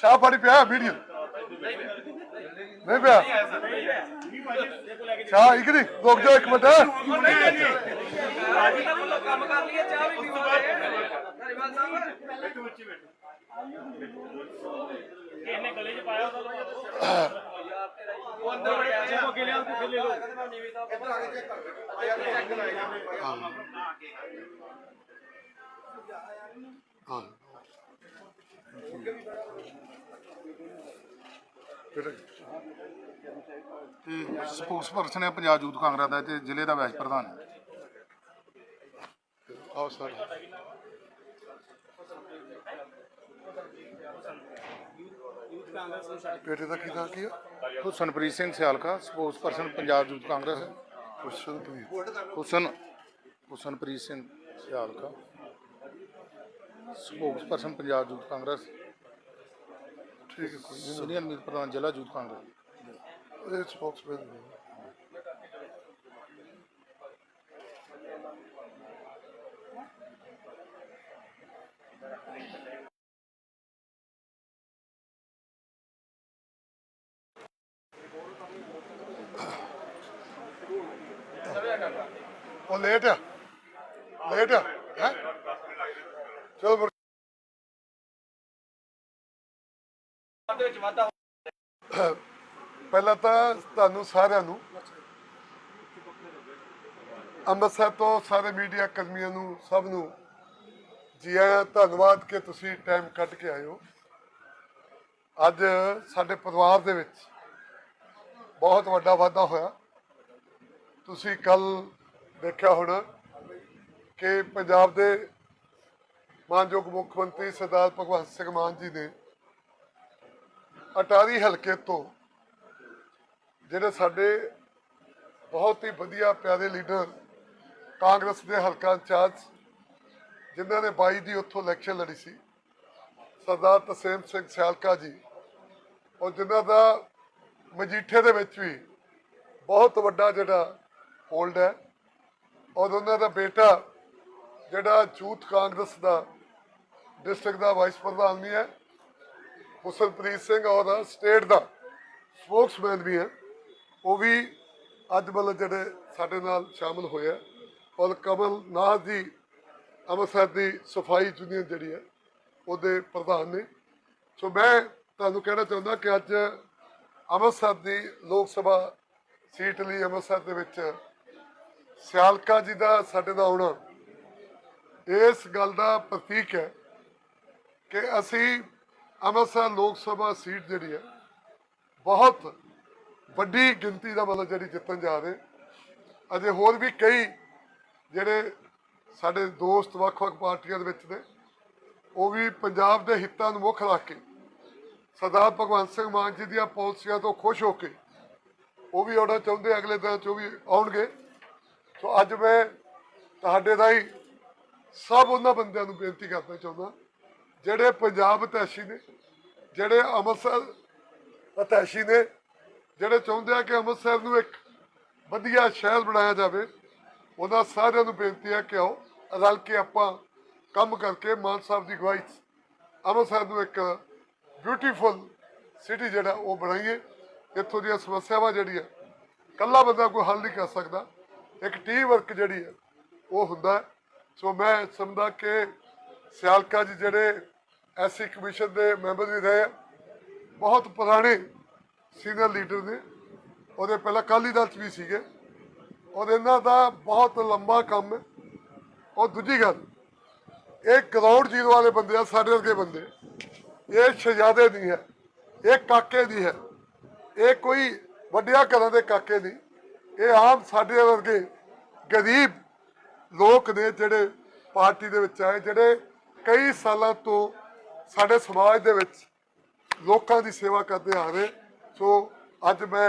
ਸ਼ਾਹ ਪਿਆ ਵੀਡੀਓ ਨਹੀਂ ਪਿਆ। ਸ਼ਾਹ ਇੱਕ ਦੀ ਰੁਕ ਜਾ ਇੱਕ ਮਿੰਟ। ਕੰਮ ਕਰ ਲਈਏ ਚਾਹ ਵੀ ਪੀਵਾਂਗੇ ਧਾਰੀਵਾਲ ਸਾਹਿਬ ਇਹਨੇ ਗਲੇ 'ਚ ਪਾਇਆ ਉਹਦਾ ਉਹ ਅੰਦਰ ਬੜੇ ਪਿੱਛੇ ਹੋ ਕੇ ਲਿਆ ਤੁਸੀਂ ਲੈ ਲਓ ਹਾਂ। ਤੇ ਸਪੋਕਸ ਪਰਸਨ ਹੈ ਪੰਜਾਬ ਯੂਥ ਕਾਂਗਰਸ ਦਾ ਤੇ ਜ਼ਿਲ੍ਹੇ ਦਾ ਵਾਈਸ ਪ੍ਰਧਾਨ ਹੈ। ਆਓ ਸਰ। ਬੇਟੇ ਦਾ ਕੀ ਨਾਂ ਕੀ ਆ Husanpreet Singh Sialka spokesperson Punjab youth Congress Kushal Preet Husan Husanpreet Singh Sialka. Spokesperson Punjab youth Congress ਠੀਕ ਹੈ ਕੋਈ ਸੀਨੀਅਰ ਮੀਤ ਪ੍ਰਧਾਨ ਜ਼ਿਲ੍ਹਾ ਯੂਥ ਕਾਂਗਰਸ ਨਹੀਂ ਉਹਦੇ ਸਪੋਕਸਮੈਨ ਨੇ ਉਹ ਲੇਟ ਆ ਲੇਟ ਆ ਹੈ ਚਲੋ ਫਿਰ। ਦੇ ਵਿੱਚ ਵਾਧਾ ਪਹਿਲਾਂ ਤਾਂ ਤੁਹਾਨੂੰ ਸਾਰਿਆਂ ਨੂੰ ਅੰਮ੍ਰਿਤਸਰ ਤੋਂ ਸਾਰੇ ਮੀਡੀਆ ਕਰਮੀਆਂ ਨੂੰ, ਸਭ ਨੂੰ ਜੀ ਆਇਆਂ ਧੰਨਵਾਦ ਕਿ ਤੁਸੀਂ ਟਾਈਮ ਕੱਢ ਕੇ ਆਏ ਹੋ ਅੱਜ ਸਾਡੇ ਪਰਿਵਾਰ ਦੇ ਵਿੱਚ ਬਹੁਤ ਵੱਡਾ ਵਾਧਾ ਹੋਇਆ ਤੁਸੀਂ ਕੱਲ ਦੇਖਿਆ ਹੋਣਾ ਕਿ ਪੰਜਾਬ ਦੇ ਮਾਨਯੋਗ ਮੁੱਖ ਮੰਤਰੀ ਸਰਦਾਰ ਭਗਵੰਤ ਸਿੰਘ ਮਾਨ ਜੀ ਨੇ ਅਟਾਰੀ ਹਲਕੇ ਤੋਂ ਜਿਹੜੇ ਸਾਡੇ ਬਹੁਤ ਹੀ ਵਧੀਆ ਪਿਆਰੇ ਲੀਡਰ ਕਾਂਗਰਸ ਦੇ ਹਲਕਾ ਇੰਚਾਰਜ ਜਿਨ੍ਹਾਂ ਨੇ 22 ਦੀ ਉੱਥੋਂ ਇਲੈਕਸ਼ਨ ਲੜੀ ਸੀ, ਸਰਦਾਰ ਤਸੇਮ ਸਿੰਘ ਸਿਆਲਕਾ ਜੀ, ਔਰ ਜਿਨ੍ਹਾਂ ਦਾ ਮਜੀਠੇ ਦੇ ਵਿੱਚ ਵੀ ਬਹੁਤ ਵੱਡਾ ਜਿਹੜਾ ਹੋਲਡ ਹੈ, ਔਰ ਉਹਨਾਂ ਦਾ ਬੇਟਾ ਜਿਹੜਾ ਯੂਥ ਕਾਂਗਰਸ ਦਾ ਡਿਸਟ੍ਰਿਕਟ ਦਾ ਵਾਈਸ ਪ੍ਰਧਾਨ ਵੀ ਹੈ, ਹੁਸਨਪ੍ਰੀਤ ਸਿੰਘ ਔਰ ਸਟੇਟ ਦਾ ਸਪੋਕਸਮੈਨ ਵੀ ਹੈ। ਉਹ ਵੀ ਅੱਜ ਮਤਲਬ ਜਿਹੜੇ ਸਾਡੇ ਨਾਲ ਸ਼ਾਮਲ ਹੋਏ ਆ ਔਰ ਕਮਲ ਨਾਥ ਜੀ ਅੰਮ੍ਰਿਤਸਰ ਦੀ ਸਫ਼ਾਈ ਯੂਨੀਅਨ ਜਿਹੜੀ ਹੈ, ਉਹਦੇ ਪ੍ਰਧਾਨ ਨੇ। ਸੋ ਮੈਂ ਤੁਹਾਨੂੰ ਕਹਿਣਾ ਚਾਹੁੰਦਾ ਕਿ ਅੱਜ ਅੰਮ੍ਰਿਤਸਰ ਦੀ ਲੋਕ ਸਭਾ ਸੀਟ ਲਈ ਅੰਮ੍ਰਿਤਸਰ ਦੇ ਵਿੱਚ ਸਿਆਲਕਾ ਜੀ ਦਾ ਸਾਡੇ ਦਾ ਆਉਣਾ, ਇਸ ਗੱਲ ਦਾ ਪ੍ਰਤੀਕ ਹੈ। ਕਿ ਅਸੀਂ ਅੰਮ੍ਰਿਤਸਰ ਲੋਕ ਸਭਾ ਸੀਟ ਜਿਹੜੀ ਹੈ, ਬਹੁਤ ਵੱਡੀ ਗਿਣਤੀ ਦਾ ਮਤਲਬ ਜਿਹੜੀ ਜਿੱਤਣ ਜਾ ਰਹੇ ਅਜੇ ਹੋਰ ਵੀ ਕਈ ਜਿਹੜੇ ਸਾਡੇ ਦੋਸਤ ਵੱਖ-ਵੱਖ ਪਾਰਟੀਆਂ ਦੇ ਵਿੱਚ ਨੇ, ਉਹ ਵੀ ਪੰਜਾਬ ਦੇ ਹਿੱਤਾਂ ਨੂੰ ਮੁੱਖ ਰੱਖ ਕੇ, ਸਰਦਾਰ ਭਗਵੰਤ ਸਿੰਘ ਮਾਨ ਜੀ ਦੀਆਂ ਪਾਲਿਸੀਆਂ ਤੋਂ ਖੁਸ਼ ਹੋ ਕੇ, ਉਹ ਵੀ ਆਉਣਾ ਚਾਹੁੰਦੇ ਅਗਲੇ ਦਿਨ ਚ ਉਹ ਵੀ ਆਉਣਗੇ। ਸੋ ਅੱਜ ਮੈਂ ਤੁਹਾਡੇ ਰਾਹੀਂ ਸਭ ਉਹਨਾਂ ਬੰਦਿਆਂ ਨੂੰ ਬੇਨਤੀ ਕਰਨਾ ਚਾਹੁੰਦਾ ਜਿਹੜੇ ਪੰਜਾਬ ਅਤੈਸ਼ੀ ਨੇ, ਜਿਹੜੇ ਅੰਮ੍ਰਿਤਸਰ ਅਤੈਸ਼ੀ ਨੇ, ਜਿਹੜੇ ਚਾਹੁੰਦੇ ਆ ਕਿ ਅੰਮ੍ਰਿਤਸਰ ਨੂੰ ਇੱਕ ਵਧੀਆ ਸ਼ਹਿਰ ਬਣਾਇਆ ਜਾਵੇ, ਉਹਨਾਂ ਸਾਰਿਆਂ ਨੂੰ ਬੇਨਤੀ ਹੈ ਕਿ ਆਓ, ਰਲ ਕੇ ਆਪਾਂ ਕੰਮ ਕਰਕੇ ਮਾਨ ਸਾਹਿਬ ਦੀ ਅਗਵਾਈ 'ਚ ਅੰਮ੍ਰਿਤਸਰ ਨੂੰ ਇੱਕ ਬਿਊਟੀਫੁਲ ਸਿਟੀ ਜਿਹੜਾ ਉਹ ਬਣਾਈਏ। ਇੱਥੋਂ ਦੀਆਂ ਸਮੱਸਿਆਵਾਂ ਜਿਹੜੀਆਂ ਕੱਲਾ ਬੰਦਾ ਕੋਈ ਹੱਲ ਨਹੀਂ ਕਰ ਸਕਦਾ। ਇੱਕ ਟੀਮ ਵਰਕ ਜਿਹੜੀ ਹੈ, ਉਹ ਹੁੰਦਾ ਸੋ ਮੈਂ ਸਮਝਦਾ ਕਿ ਸਿਆਲਕਾ ਜੀ ਜਿਹੜੇ ਐਸਸੀ ਕਮਿਸ਼ਨ ਦੇ ਮੈਂਬਰ ਵੀ ਰਹੇ ਆ, ਬਹੁਤ ਪੁਰਾਣੇ ਸੀਨੀਅਰ ਲੀਡਰ ਨੇ। ਉਹਦੇ ਪਹਿਲਾਂ ਅਕਾਲੀ ਦਲ ਚ ਵੀ ਸੀਗੇ। ਔਰ ਇਹਨਾਂ ਦਾ ਬਹੁਤ ਲੰਬਾ ਕੰਮ ਹੈ। ਔਰ ਦੂਜੀ ਗੱਲ, ਇਹ ਗਰਾਊਂਡ ਜ਼ੀਰੋ ਵਾਲੇ ਬੰਦੇ ਆ, ਸਾਡੇ ਵਰਗੇ ਬੰਦੇ। ਇਹ ਸ਼ਹਜ਼ਾਦੇ ਨਹੀਂ ਹੈ, ਇਹ ਕਾਕੇ ਦੀ ਹੈ। ਇਹ ਕੋਈ ਵੱਡਿਆਂ ਘਰਾਂ ਦੇ ਕਾਕੇ ਨਹੀਂ। ਇਹ ਆਮ ਸਾਡੇ ਵਰਗੇ ਗਰੀਬ ਲੋਕ ਨੇ ਜਿਹੜੇ ਪਾਰਟੀ ਦੇ ਵਿੱਚ ਆਏ, ਜਿਹੜੇ ਕਈ ਸਾਲਾਂ ਤੋਂ ਸਾਡੇ ਸਮਾਜ ਦੇ ਵਿੱਚ ਲੋਕਾਂ ਦੀ ਸੇਵਾ ਕਰਦੇ ਆ ਰਹੇ। ਸੋ ਅੱਜ ਮੈਂ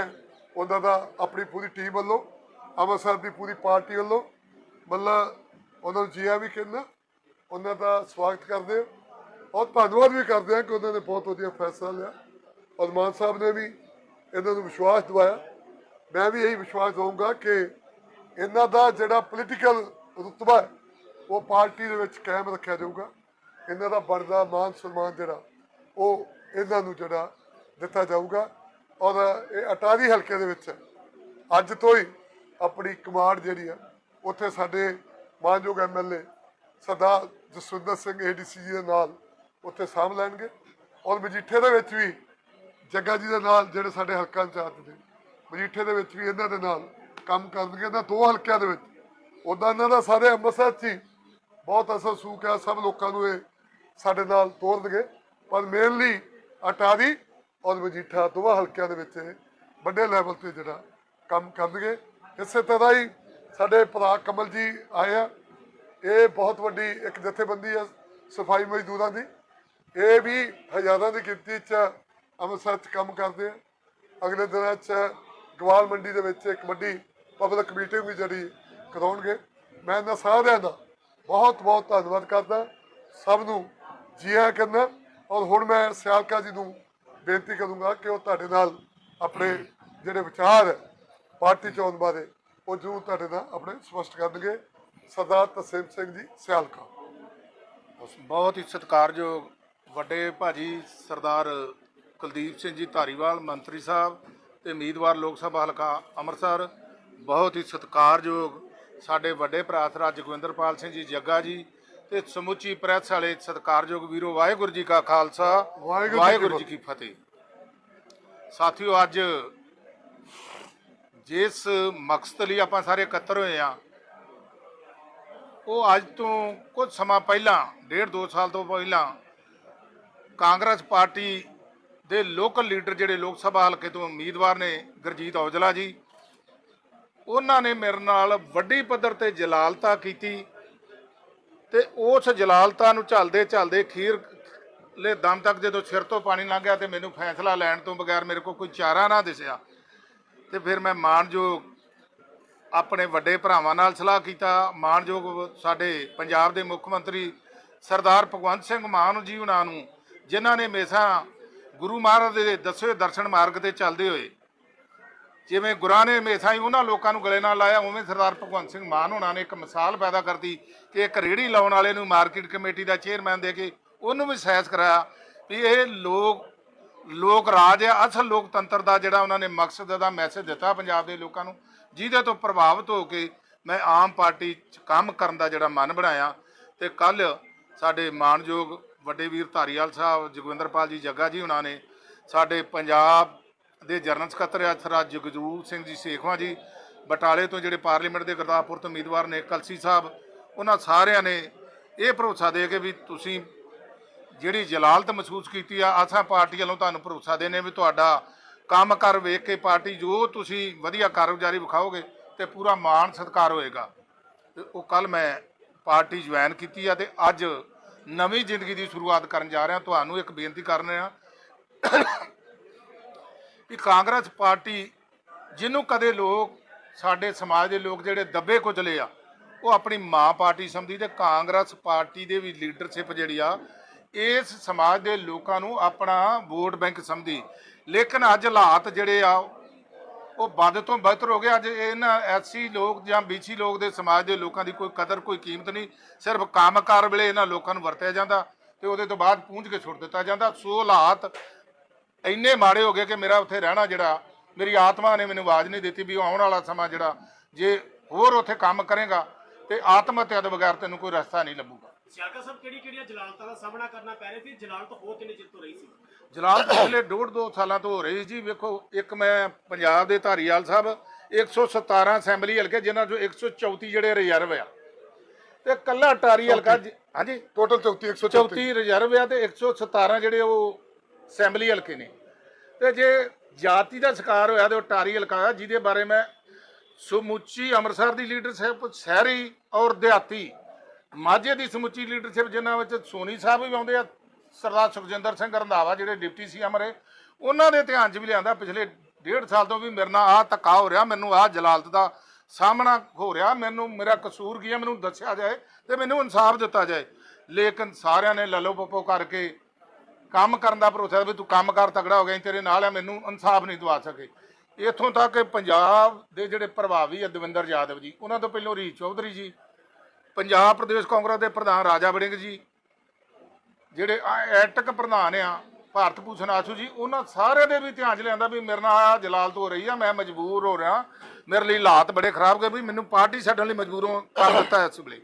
ਉਹਨਾਂ ਦਾ ਆਪਣੀ ਪੂਰੀ ਟੀਮ ਵੱਲੋਂ, ਅੰਮ੍ਰਿਤਸਰ ਦੀ ਪੂਰੀ ਪਾਰਟੀ ਵੱਲੋਂ ਮਤਲਬ ਉਹਨਾਂ ਨੂੰ ਜੀਆ ਵੀ ਕਹਿੰਦਾ, ਉਹਨਾਂ ਦਾ ਸਵਾਗਤ ਕਰਦੇ ਹਾਂ। ਔਰ ਧੰਨਵਾਦ ਵੀ ਕਰਦੇ ਹਾਂ ਕਿ ਉਹਨਾਂ ਨੇ ਬਹੁਤ ਵਧੀਆ ਫੈਸਲਾ ਲਿਆ। ਔਰ ਮਾਨ ਸਾਹਿਬ ਨੇ ਵੀ ਇਹਨਾਂ ਨੂੰ ਵਿਸ਼ਵਾਸ ਦਿਵਾਇਆ। ਮੈਂ ਵੀ ਇਹੀ ਵਿਸ਼ਵਾਸ ਦਊਂਗਾ ਕਿ ਇਹਨਾਂ ਦਾ ਜਿਹੜਾ ਪੋਲੀਟੀਕਲ ਰੁਤਬਾ ਹੈ, ਉਹ ਪਾਰਟੀ ਦੇ ਵਿੱਚ ਕਾਇਮ ਰੱਖਿਆ ਜਾਊਗਾ। ਇਹਨਾਂ ਦਾ ਬਣਦਾ ਮਾਨ ਸਨਮਾਨ ਜਿਹੜਾ, ਉਹ ਇਹਨਾਂ ਨੂੰ ਜਿਹੜਾ ਦਿੱਤਾ ਜਾਊਗਾ। ਔਰ ਇਹ ਅਟਾਰੀ ਹਲਕੇ ਦੇ ਵਿੱਚ ਅੱਜ ਤੋਂ ਹੀ ਆਪਣੀ ਕਮਾਂਡ ਜਿਹੜੀ ਆ, ਉੱਥੇ ਸਾਡੇ ਮਾਨਯੋਗ ਐਮਐਲਏ ਸਰਦਾਰ ਜਸਵਿੰਦਰ ਸਿੰਘ ਏਡੀਸੀ ਜੀ ਦੇ ਨਾਲ ਉੱਥੇ ਸਾਂਭ ਲੈਣਗੇ। ਔਰ ਮਜੀਠੇ ਦੇ ਵਿੱਚ ਵੀ ਜੱਗਾ ਜੀ ਦੇ ਨਾਲ ਜਿਹੜੇ ਸਾਡੇ ਹਲਕਾ ਇੰਚਾਰਜ ਨੇ, ਮਜੀਠੇ ਦੇ ਵਿੱਚ ਵੀ ਇਹਨਾਂ ਦੇ ਨਾਲ ਕੰਮ ਕਰਨਗੇ। ਇਹਨਾਂ ਦੋ ਹਲਕਿਆਂ ਦੇ ਵਿੱਚ ਉਦਾਂ ਇਹਨਾਂ ਦਾ ਸਾਰੇ ਅੰਮ੍ਰਿਤਸਰ 'ਚ ਹੀ ਬਹੁਤ ਅਸਰ ਸੂਕ ਹੈ ਸਭ ਲੋਕਾਂ ਨੂੰ ਇਹ ਸਾਡੇ ਨਾਲ ਤੋਰਨਗੇ ਪਰ ਮੇਨਲੀ ਅਟਾਰੀ ਔਰ ਮਜੀਠਾ ਦੋਵਾਂ ਹਲਕਿਆਂ ਦੇ ਵਿੱਚ ਵੱਡੇ ਲੈਵਲ ਤੇ ਜਿਹੜਾ ਕੰਮ ਕਰਨਗੇ। ਇਸੇ ਤਰ੍ਹਾਂ ਹੀ ਸਾਡੇ ਭਰਾ ਕਮਲ ਜੀ ਆਏ ਆ। ਇਹ ਬਹੁਤ ਵੱਡੀ ਇੱਕ ਜਥੇਬੰਦੀ ਹੈ ਸਫ਼ਾਈ ਮਜ਼ਦੂਰਾਂ ਦੀ। ਇਹ ਵੀ ਹਜ਼ਾਰਾਂ ਦੀ ਗਿਣਤੀ 'ਚ ਅੰਮ੍ਰਿਤਸਰ 'ਚ ਕੰਮ ਕਰਦੇ ਆ। ਅਗਲੇ ਦਿਨਾਂ 'ਚ ਗਵਾਲ ਮੰਡੀ ਦੇ ਵਿੱਚ ਇੱਕ ਵੱਡੀ ਪਬਲਿਕ ਮੀਟਿੰਗ ਵੀ ਜਿਹੜੀ ਕਰਾਉਣਗੇ। ਮੈਂ ਇਹਨਾਂ ਸਾਰਿਆਂ ਦਾ ਬਹੁਤ ਬਹੁਤ ਧੰਨਵਾਦ ਕਰਦਾ। ਸਭ ਨੂੰ ਜੀ ਆਇਆਂ ਕਰਨਾ। ਔਰ ਹੁਣ ਮੈਂ ਸਿਆਲਕਾ ਜੀ ਨੂੰ ਬੇਨਤੀ ਕਰੂੰਗਾ ਕਿ ਉਹ ਤੁਹਾਡੇ ਨਾਲ ਆਪਣੇ ਜਿਹੜੇ ਵਿਚਾਰ ਹੈ ਪਾਰਟੀ ਚੋਣ ਬਾਰੇ, ਉਹ ਜ਼ਰੂਰ ਤੁਹਾਡੇ ਨਾਲ ਆਪਣੇ ਸਪਸ਼ਟ ਕਰਨਗੇ। ਸਰਦਾਰ ਤਸੀਮ ਸਿੰਘ ਜੀ, ਸਿਆਲਕਾ। ਬਹੁਤ ਹੀ ਸਤਿਕਾਰਯੋਗ ਵੱਡੇ ਭਾਜੀ ਸਰਦਾਰ ਕੁਲਦੀਪ ਸਿੰਘ ਜੀ ਧਾਰੀਵਾਲ, ਮੰਤਰੀ ਸਾਹਿਬ ਤੇ ਉਮੀਦਵਾਰ ਲੋਕ ਸਭਾ ਹਲਕਾ ਅੰਮ੍ਰਿਤਸਰ। ਬਹੁਤ ਹੀ ਸਤਿਕਾਰਯੋਗ ਸਾਡੇ ਵੱਡੇ ਭਰਾ ਸਰਦਾਰ ਜਗਵਿੰਦਰਪਾਲ ਸਿੰਘ ਜੀ, ਜੱਗਾ ਜੀ ਤੇ ਸਮੁੱਚੀ ਪ੍ਰੈਸ ਵਾਲੇ ਸਤਿਕਾਰਯੋਗ ਵੀਰੋ ਵਾਹਿਗੁਰੂ ਜੀ ਕਾ ਖਾਲਸਾ ਵਾਹਿਗੁਰੂ ਜੀ ਕੀ ਵਾਹਿਗੁਰੂ ਜੀ ਕੀ ਫਤਿਹ। ਸਾਥੀਓ ਅੱਜ ਜਿਸ ਮਕਸਦ ਲਈ ਆਪਾਂ ਸਾਰੇ ਇਕੱਤਰ ਹੋਏ ਆ ਉਹ ਅੱਜ ਤੋਂ ਕੁਝ ਸਮਾਂ ਪਹਿਲਾਂ ਡੇਢ ਦੋ ਸਾਲ ਤੋਂ ਪਹਿਲਾਂ ਕਾਂਗਰਸ ਪਾਰਟੀ ਦੇ ਲੋਕਲ ਲੀਡਰ ਜਿਹੜੇ ਲੋਕ ਸਭਾ ਹਲਕੇ ਤੋਂ ਉਮੀਦਵਾਰ ਨੇ ਗੁਰਜੀਤ ਔਜਲਾ ਜੀ ਉਹਨਾਂ ਨੇ ਮੇਰੇ ਨਾਲ ਵੱਡੀ ਪੱਧਰ ਤੇ ਜਲਾਲਤਾ ਕੀਤੀ। ਤੇ ਉਸ ਜਲਾਲਤਾ ਨੂੰ ਝੱਲਦੇ ਝੱਲਦੇ ਖੀਰ ਲੈ ਦਮ ਤੱਕ ਜਦੋਂ ਸਿਰ ਤੋਂ ਪਾਣੀ ਲੰਘ ਗਿਆ ਤੇ ਮੈਨੂੰ ਫੈਸਲਾ ਲੈਣ ਤੋਂ ਬਗੈਰ ਮੇਰੇ ਕੋਲ ਕੋਈ ਚਾਰਾ ਨਾ ਦਿਸਿਆ। ਤੇ ਫਿਰ ਮੈਂ ਮਾਣਯੋਗ ਆਪਣੇ ਵੱਡੇ ਭਰਾਵਾਂ ਨਾਲ ਸਲਾਹ ਕੀਤਾ। ਮਾਣਯੋਗ ਸਾਡੇ ਪੰਜਾਬ ਦੇ ਮੁੱਖ ਮੰਤਰੀ ਸਰਦਾਰ ਭਗਵੰਤ ਸਿੰਘ ਮਾਨ ਜੀ ਉਹਨਾਂ ਨੂੰ, ਜਿਨ੍ਹਾਂ ਨੇ ਹਮੇਸ਼ਾ ਗੁਰੂ ਮਹਾਰਾਜ ਦੇ ਦੱਸੇ ਦਰਸ਼ਨ ਮਾਰਗ ਤੇ ਚੱਲਦੇ ਹੋਏ ਜਿਵੇਂ ਗੁਰਾਂ ਨੇ ਹਮੇਸ਼ਾ ਹੀ ਉਹਨਾਂ ਲੋਕਾਂ ਨੂੰ ਗਲੇ ਨਾਲ ਲਾਇਆ, ਉਵੇਂ ਸਰਦਾਰ ਭਗਵੰਤ ਸਿੰਘ ਮਾਨ ਹੋਣਾ ਨੇ ਇੱਕ ਮਿਸਾਲ ਪੈਦਾ ਕਰਤੀ ਕਿ ਇੱਕ ਰੇੜੀ ਲਾਉਣ ਵਾਲੇ ਨੂੰ ਮਾਰਕੀਟ ਕਮੇਟੀ ਦਾ ਚੇਅਰਮੈਨ ਦੇ ਕੇ ਉਹਨੂੰ ਵੀ ਸਾਇਸ ਕਰਾਇਆ ਵੀ ਇਹ ਲੋਕ ਲੋਕ ਰਾਜ ਹੈ, ਅਸਲ ਲੋਕਤੰਤਰ ਦਾ ਜਿਹੜਾ ਉਹਨਾਂ ਨੇ ਮਕਸਦ ਦਾ ਮੈਸੇਜ ਦਿੱਤਾ ਪੰਜਾਬ ਦੇ ਲੋਕਾਂ ਨੂੰ, ਜਿਹਦੇ ਤੋਂ ਪ੍ਰਭਾਵਿਤ ਹੋ ਕੇ ਮੈਂ ਆਮ ਪਾਰਟੀ 'ਚ ਕੰਮ ਕਰਨ ਦਾ ਜਿਹੜਾ ਮਨ ਬਣਾਇਆ ਤੇ ਕੱਲ ਸਾਡੇ ਮਾਨਯੋਗ ਵੱਡੇ ਵੀਰ ਧਾਰੀਵਾਲ ਸਾਹਿਬ, ਜਗਵਿੰਦਰਪਾਲ ਜੀ ਜੱਗਾ ਜੀ ਉਹਨਾਂ ਨੇ ਸਾਡੇ ਪੰਜਾਬ ਦੇ ਜਨਰਲ ਸਕੱਤਰ ਅਥਰਾ ਜਗਜੂਲ ਸਿੰਘ ਜੀ ਸੇਖਵਾਂ ਜੀ, ਬਟਾਲੇ ਤੋਂ ਜਿਹੜੇ ਪਾਰਲੀਮੈਂਟ ਦੇ ਗੁਰਦਾਸਪੁਰ ਤੋਂ ਉਮੀਦਵਾਰ ਨੇ ਕਲਸੀ ਸਾਹਿਬ, ਉਹਨਾਂ ਸਾਰਿਆਂ ਨੇ ਇਹ ਭਰੋਸਾ ਦੇ ਕੇ ਵੀ ਤੁਸੀਂ ਜਿਹੜੀ ਜਲਾਲਤ ਮਹਿਸੂਸ ਕੀਤੀ ਆ, ਆਸਾ ਪਾਰਟੀ ਵੱਲੋਂ ਤੁਹਾਨੂੰ ਭਰੋਸਾ ਦੇਨੇ ਵੀ ਤੁਹਾਡਾ ਕੰਮ ਕਰ ਵੇਖ ਕੇ ਪਾਰਟੀ ਜੋ ਤੁਸੀਂ ਵਧੀਆ ਕਾਰਗੁਜ਼ਾਰੀ ਵਿਖਾਓਗੇ ਤੇ ਪੂਰਾ ਮਾਣ ਸਤਿਕਾਰ ਹੋਏਗਾ। ਤੇ ਉਹ ਕੱਲ ਮੈਂ ਪਾਰਟੀ ਜੁਆਇਨ ਕੀਤੀ ਆ ਤੇ ਅੱਜ ਨਵੀਂ ਜ਼ਿੰਦਗੀ ਦੀ ਸ਼ੁਰੂਆਤ ਕਰਨ ਜਾ ਰਿਹਾ, ਤੁਹਾਨੂੰ ਇੱਕ ਬੇਨਤੀ ਕਰਨ ਰਿਹਾ ਵੀ ਕਾਂਗਰਸ ਪਾਰਟੀ ਜਿਹਨੂੰ ਕਦੇ ਲੋਕ, ਸਾਡੇ ਸਮਾਜ ਦੇ ਲੋਕ ਜਿਹੜੇ ਦੱਬੇ ਕੁਚਲੇ ਆ, ਉਹ ਆਪਣੀ ਮਾਂ ਪਾਰਟੀ ਸਮਝੀ ਤੇ ਕਾਂਗਰਸ ਪਾਰਟੀ ਦੇ ਵੀ ਲੀਡਰਸ਼ਿਪ ਜਿਹੜੀ ਆ, ਇਸ ਸਮਾਜ ਦੇ ਲੋਕਾਂ ਨੂੰ ਆਪਣਾ ਵੋਟ ਬੈਂਕ ਸਮਝੀ ਲੇਕਿਨ ਅੱਜ ਹਾਲਾਤ ਜਿਹੜੇ ਆ, ਉਹ ਵੱਧ ਤੋਂ ਬਦਤਰ ਹੋ ਗਏ। ਅੱਜ ਇਹਨਾਂ ਐਸਸੀ ਲੋਕ ਜਾਂ ਬੀਸੀ ਲੋਕ ਦੇ ਸਮਾਜ ਦੇ ਲੋਕਾਂ ਦੀ ਕੋਈ ਕਦਰ, ਕੋਈ ਕੀਮਤ ਨਹੀਂ। ਸਿਰਫ ਕੰਮਕਾਰ ਵੇਲੇ ਇਹਨਾਂ ਲੋਕਾਂ ਨੂੰ ਵਰਤਿਆ ਜਾਂਦਾ ਤੇ ਉਹਦੇ ਤੋਂ ਬਾਅਦ ਪੂੰਝ ਕੇ ਛੁੱਟ ਦਿੱਤਾ ਜਾਂਦਾ। ਸੋ ਹਾਲਾਤ ਇੰਨੇ ਮਾੜੇ ਹੋ ਗਏ ਕਿ ਮੇਰਾ ਉੱਥੇ ਰਹਿਣਾ ਜਿਹੜਾ ਮੇਰੀ ਆਤਮਾ ਨੇ ਮੈਨੂੰ ਆਵਾਜ਼ ਨਹੀਂ ਦਿੱਤੀ ਵੀ ਉਹ ਆਉਣ ਵਾਲਾ ਸਮਾਂ ਜਿਹੜਾ ਜੇ ਹੋਰ ਉੱਥੇ ਕੰਮ ਕਰੇਗਾ ਤੇ ਆਤਮ ਹੱਤਿਆ ਤੋਂ ਬਗੈਰ ਤੈਨੂੰ ਕੋਈ ਰਸਤਾ ਨਹੀਂ ਲੱਭੂਗਾ। ਸਿਆਲਕਾ ਸਾਹਿਬ ਕਿਹੜੀ ਕਿਹੜੀਆਂ ਜਲਾਲਤਾਂ ਦਾ ਸਾਹਮਣਾ ਕਰਨਾ ਪੈ ਰਿਹਾ ਸੀ? ਜਲਾਲਤ ਹੋ ਕਿੰਨੇ ਚਿਰ ਤੋਂ ਰਹੀ ਸੀ। ਜਲਾਲ ਪਿਛਲੇ ਡੇਢ ਦੋ ਸਾਲਾਂ ਤੋਂ ਹੋ ਰਹੀ ਜੀ। ਵੇਖੋ ਇੱਕ ਮੈਂ ਪੰਜਾਬ ਦੇ ਧਾਰੀਵਾਲ ਸਾਹਿਬ 117 ਅਸੈਂਬਲੀ ਹਲਕੇ ਜਿਨ੍ਹਾਂ ਚੋਂ 134 ਜਿਹੜੇ ਰਿਜ਼ਰਵ ਆ। ਤੇ ਕੱਲਾ ਟਾਰੀ ਹਲਕਾ ਹਾਂਜੀ? ਟੋਟਲ 34 134 34 ਰਿਜ਼ਰਵ ਆ ਤੇ 117 ਜਿਹੜੇ ਉਹ ਅਸੈਂਬਲੀ ਹਲਕੇ ਨੇ। ਤੇ ਜੇ ਜਾਤੀ ਦਾ ਸ਼ਿਕਾਰ ਹੋਇਆ ਤੇ ਉਹ ਟਾਰੀ ਹਲਕਾ ਆ, ਜਿਹਦੇ ਬਾਰੇ ਮੈਂ ਸਮੁੱਚੀ ਅੰਮ੍ਰਿਤਸਰ ਦੀ ਲੀਡਰਸ਼ਿਪ, ਸ਼ਹਿਰੀ ਔਰ ਦਿਹਾਤੀ, ਮਾਝੇ ਦੀ ਸਮੁੱਚੀ ਲੀਡਰਸ਼ਿਪ, ਜਿਨ੍ਹਾਂ ਵਿੱਚ ਸੋਨੀ ਸਾਹਿਬ ਵੀ ਆਉਂਦੇ ਆ, ਸਰਦਾਰ ਸੁਖਜਿੰਦਰ ਸਿੰਘ ਰੰਧਾਵਾ, ਜਿਹੜੇ ਡਿਪਟੀ ਸੀਐਮ ਰਹੇ, ਉਹਨਾਂ ਦੇ ਧਿਆਨ 'ਚ ਵੀ ਲਿਆਂਦਾ, ਪਿਛਲੇ ਡੇਢ ਸਾਲ ਤੋਂ ਵੀ ਮੇਰੇ ਨਾਲ ਆਹ ਧੱਕਾ ਹੋ ਰਿਹਾ, ਮੈਨੂੰ ਆਹ ਜਲਾਲਤ ਦਾ ਸਾਹਮਣਾ ਹੋ ਰਿਹਾ, ਮੈਨੂੰ ਮੇਰਾ ਕਸੂਰ ਕੀ ਹੈ ਮੈਨੂੰ ਦੱਸਿਆ ਜਾਏ ਤੇ ਮੈਨੂੰ ਇਨਸਾਫ ਦਿੱਤਾ ਜਾਏ। ਲੇਕਿਨ ਸਾਰਿਆਂ ਨੇ ਲਲੋ ਪੱਪੋ ਕਰਕੇ ਕੰਮ ਕਰਨ ਦਾ ਭਰੋਸਾ ਵੀ ਤੂੰ ਕੰਮ ਕਰ ਤਗੜਾ ਹੋ ਗਿਆ ਤੇਰੇ ਨਾਲ ਆ, ਮੈਨੂੰ ਇਨਸਾਫ ਨਹੀਂ ਦਵਾ ਸਕੇ। ਇੱਥੋਂ ਤੱਕ ਕਿ ਪੰਜਾਬ ਦੇ ਜਿਹੜੇ ਪ੍ਰਭਾਵੀ ਆ, ਦਵਿੰਦਰ ਯਾਦਵ ਜੀ, ਉਹਨਾਂ ਤੋਂ ਪਹਿਲਾਂ ਰੀ ਚੌਧਰੀ ਜੀ, ਪੰਜਾਬ ਪ੍ਰਦੇਸ਼ ਕਾਂਗਰਸ ਦੇ ਪ੍ਰਧਾਨ ਰਾਜਾ ਵੜਿੰਗ ਜੀ, ਜਿਹੜੇ ਐਟਕ ਪ੍ਰਧਾਨ ਆ, ਭਾਰਤ ਭੂਸ਼ਣ ਆਸ਼ੂ ਜੀ, ਉਹਨਾਂ ਸਾਰੇ ਦੇ ਵੀ ਧਿਆਨ ਚ ਲਿਆਂਦਾ ਵੀ ਮੇਰੇ ਨਾਲ ਆ ਜਲਾਲਤ ਹੋ ਰਹੀ ਆ, ਮੈਂ ਮਜਬੂਰ ਹੋ ਰਿਹਾ, ਮੇਰੇ ਲਈ ਹਾਲਾਤ ਬੜੇ ਖਰਾਬ ਗਏ ਵੀ ਮੈਨੂੰ ਪਾਰਟੀ ਛੱਡਣ ਲਈ ਮਜਬੂਰ ਹੋ ਕਰ ਦਿੱਤਾ ਇਸ ਵੇਲੇ।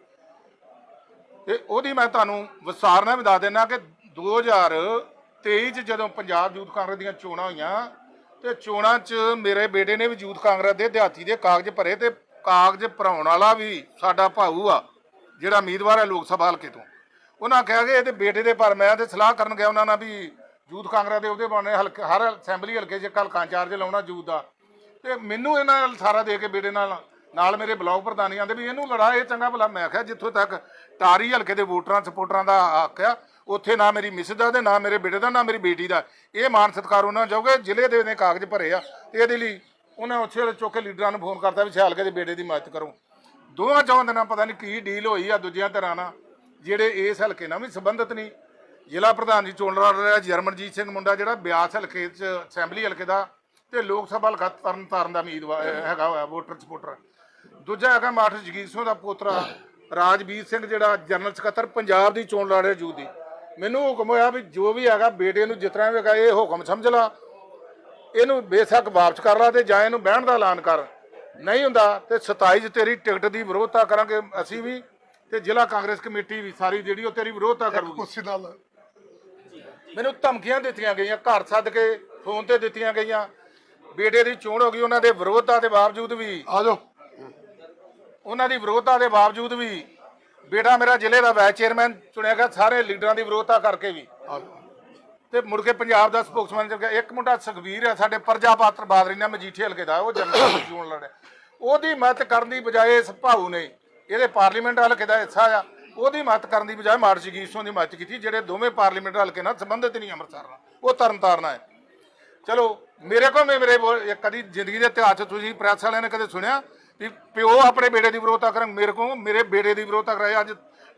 ਤੇ ਉਹਦੀ ਮੈਂ ਤੁਹਾਨੂੰ ਵਿਸਾਰਨਾ ਵੀ ਦੱਸ ਦਿੰਦਾ ਕਿ 2023 ਚ ਜਦੋਂ ਪੰਜਾਬ ਯੂਥ ਕਾਂਗਰਸ ਦੀਆਂ ਚੋਣਾਂ ਹੋਈਆਂ ਤੇ ਚੋਣਾਂ 'ਚ ਮੇਰੇ ਬੇਟੇ ਨੇ ਵੀ ਯੂਥ ਕਾਂਗਰਸ ਦੇ ਦਿਹਾਤੀ ਦੇ ਕਾਗਜ਼ ਭਰੇ ਤੇ ਕਾਗਜ਼ ਭਰਾਉਣ ਵਾਲਾ ਵੀ ਸਾਡਾ ਭਾਊ ਆ, ਜਿਹੜਾ ਉਮੀਦਵਾਰ ਹੈ ਲੋਕ ਸਭਾ ਹਲਕੇ ਤੋਂ। ਉਹਨਾਂ ਕਿਹਾ ਕਿ ਇਹਦੇ ਬੇਟੇ ਦੇ ਪਰ ਮੈਂ ਤੇ ਸਲਾਹ ਕਰਨ ਗਿਆ ਉਹਨਾਂ ਨਾਲ ਵੀ ਯੂਥ ਕਾਂਗਰਸ ਦੇ ਉਹਦੇ ਬਣੇ ਹਲਕੇ, ਹਰ ਅਸੈਂਬਲੀ ਹਲਕੇ 'ਚ ਕੱਲ ਚਾਰਜ ਲਾਉਣਾ ਯੂਥ ਦਾ। ਤੇ ਮੈਨੂੰ ਇਹਨਾਂ ਨਾਲ ਸਾਰਾ ਦੇ ਕੇ ਬੇਟੇ ਨਾਲ ਨਾਲ ਮੇਰੇ ਬਲਾਕ ਪ੍ਰਧਾਨੀ ਆਂਦੇ ਵੀ ਇਹਨੂੰ ਲੜਾ ਇਹ ਚੰਗਾ ਭਲਾ। ਮੈਂ ਕਿਹਾ ਜਿੱਥੋਂ ਤੱਕ ਟਾਰੀ ਹਲਕੇ ਦੇ ਵੋਟਰਾਂ ਸਪੋਰਟਰਾਂ ਦਾ ਹੱਕ ਆ ਉੱਥੇ ਨਾ ਮੇਰੀ ਮਿਸ ਦਾ ਤੇ ਨਾ ਮੇਰੇ ਬੇਟੇ ਦਾ, ਨਾ ਮੇਰੀ ਬੇਟੀ ਦਾ। ਇਹ ਮਾਨ ਸਤਿਕਾਰ ਉਹਨਾਂ ਜਾਓਗੇ ਜ਼ਿਲ੍ਹੇ ਦੇ ਨੇ ਕਾਗਜ਼ ਭਰੇ ਆ। ਤੇ ਇਹਦੇ ਲਈ ਉਹਨਾਂ ਉੱਥੇ ਵਾਲੇ ਚੌਕੇ ਲੀਡਰਾਂ ਨੂੰ ਫੋਨ ਕਰਤਾ ਵੀ ਸਿਆਲ ਕੇ ਦੇ ਬੇਟੇ ਦੀ ਮਦਦ ਕਰੋ। ਦੋਵਾਂ ਚੌਂ ਨਾਲ ਪਤਾ ਨਹੀਂ ਕੀ ਡੀਲ ਹੋਈ ਆ ਦੂਜਿਆਂ ਤਰ੍ਹਾਂ ਨਾਲ, ਜਿਹੜੇ ਇਸ ਹਲਕੇ ਨਾਲ ਵੀ ਸੰਬੰਧਿਤ ਨਹੀਂ ਜ਼ਿਲ੍ਹਾ ਪ੍ਰਧਾਨ ਜੀ ਚੋਣ ਲੜ ਰਿਹਾ, ਜਰਮਨਜੀਤ ਸਿੰਘ ਮੁੰਡਾ ਜਿਹੜਾ ਬਿਆਸ ਹਲਕੇ 'ਚ, ਅਸੈਂਬਲੀ ਹਲਕੇ ਦਾ, ਤੇ ਲੋਕ ਸਭਾ ਹਲਕਾ ਤਰਨ ਤਾਰਨ ਦਾ ਉਮੀਦਵਾਰ ਹੈਗਾ ਹੋਇਆ, ਵੋਟਰ ਸਪੋਰਟਰ ਦੂਜਾ ਹੈਗਾ ਮਾਸਟਰ ਜਗੀਰ ਸਿੰਘ ਦਾ ਪੋਤਰਾ, ਰਾਜਵੀਰ ਸਿੰਘ ਜਿਹੜਾ ਜਨਰਲ ਸਕੱਤਰ, ਪੰਜਾਬ ਦੀ ਚੋਣ ਲੜ ਰਿਹਾ ਜੂ ਦੀ। ਮੈਨੂੰ ਹੁਕਮ ਹੋਇਆ ਵੀ ਜੋ ਵੀ ਹੈਗਾ ਬੇਟੇ ਨੂੰ ਜਿਸ ਤਰ੍ਹਾਂ ਵੀ ਹੈਗਾ ਇਹ ਹੁਕਮ ਸਮਝ ਲਾ। ਇਹਨੂੰ ਬੇਸ਼ੱਕ ਵਾਪਸ ਕਰ ਲਾ ਤੇ ਜਾਂ ਇਹਨੂੰ ਬਹਿਣ ਦਾ ਐਲਾਨ ਕਰ। ਨਹੀਂ ਹੁੰਦਾ ਤੇ 27 ਚ ਤੇਰੀ ਟਿਕਟ ਦੀ ਵਿਰੋਧਤਾ ਕਰਾਂਗੇ ਅਸੀਂ ਵੀ ਤੇ ਜ਼ਿਲ੍ਹਾ ਕਾਂਗਰਸ ਕਮੇਟੀ ਵੀ ਸਾਰੀ ਜਿਹੜੀ ਉਹ ਤੇਰੀ ਵਿਰੋਧਤਾ ਕਰੂਗੀ। ਕੁਰਸੀ ਨਾਲ। ਮੈਨੂੰ ਧਮਕੀਆਂ ਦਿੱਤੀਆਂ ਗਈਆਂ ਘਰ ਸੱਦ ਕੇ ਫੋਨ ਤੇ ਦਿੱਤੀਆਂ ਗਈਆਂ। ਬੇਟੇ ਦੀ ਚੋਣ ਹੋ ਗਈ ਉਹਨਾਂ ਦੇ ਵਿਰੋਧਤਾ ਦੇ ਬਾਵਜੂਦ ਵੀ। ਆ ਜਾਓ। ਉਹਨਾਂ ਦੀ ਵਿਰੋਧਤਾ ਦੇ ਬਾਵਜੂਦ ਵੀ ਬੇਟਾ ਮੇਰਾ ਜ਼ਿਲ੍ਹੇ ਦਾ ਵਾਈਸ ਚੇਅਰਮੈਨ ਚੁਣਿਆ ਗਿਆ ਸਾਰੇ ਲੀਡਰਾਂ ਦੀ ਵਿਰੋਧਤਾ ਕਰਕੇ ਵੀ। ਤੇ ਮੁੜ ਕੇ ਪੰਜਾਬ ਦਾ ਸਪੋਕਸਮੈਨ ਚੱਲ ਗਿਆ ਇੱਕ ਮੁੰਡਾ ਸੁਖਵੀਰ ਹੈ ਸਾਡੇ ਪ੍ਰਜਾ ਪਾਤਰ ਬਾਦਰੀ ਨਾਲ ਮਜੀਠੇ ਹਲਕੇ ਦਾ ਉਹ ਜਨਰਲ ਚੋਣ ਲੜਿਆ। ਉਹਦੀ ਮਦਦ ਕਰਨ ਦੀ ਬਜਾਏ ਇਸ ਭਾਊ ਨੇ ਇਹਦੇ ਪਾਰਲੀਮੈਂਟ ਹਲਕੇ ਦਾ ਹਿੱਸਾ ਆ ਉਹਦੀ ਮਦਦ ਕਰਨ ਦੀ ਬਜਾਏ ਮਾਰਚ ਗੀਸੋਂ ਦੀ ਮਦਦ ਕੀਤੀ ਜਿਹੜੇ ਦੋਵੇਂ ਪਾਰਲੀਮੈਂਟ ਹਲਕੇ ਨਾਲ ਸੰਬੰਧਿਤ ਨਹੀਂ ਅੰਮ੍ਰਿਤਸਰ ਨਾਲ ਉਹ ਤਰਨਤਾਰਨ ਹੈ। ਚਲੋ ਮੇਰੇ ਕੋਲ ਮੇਰੇ ਕਦੀ ਜ਼ਿੰਦਗੀ ਦੇ ਇਤਿਹਾਸ ਤੁਸੀਂ ਪ੍ਰੈਸ ਵਾਲਿਆਂ ਨੇ ਕਦੇ ਸੁਣਿਆ? ਵੀ ਪਿਓ ਆਪਣੇ ਬੇਟੇ ਦੀ ਵਿਰੋਧਤਾ ਕਰਨ, ਮੇਰੇ ਕੋਲ ਮੇਰੇ ਬੇਟੇ ਦੀ ਵਿਰੋਧਤਾ ਕਰਾਇਆ ਅੱਜ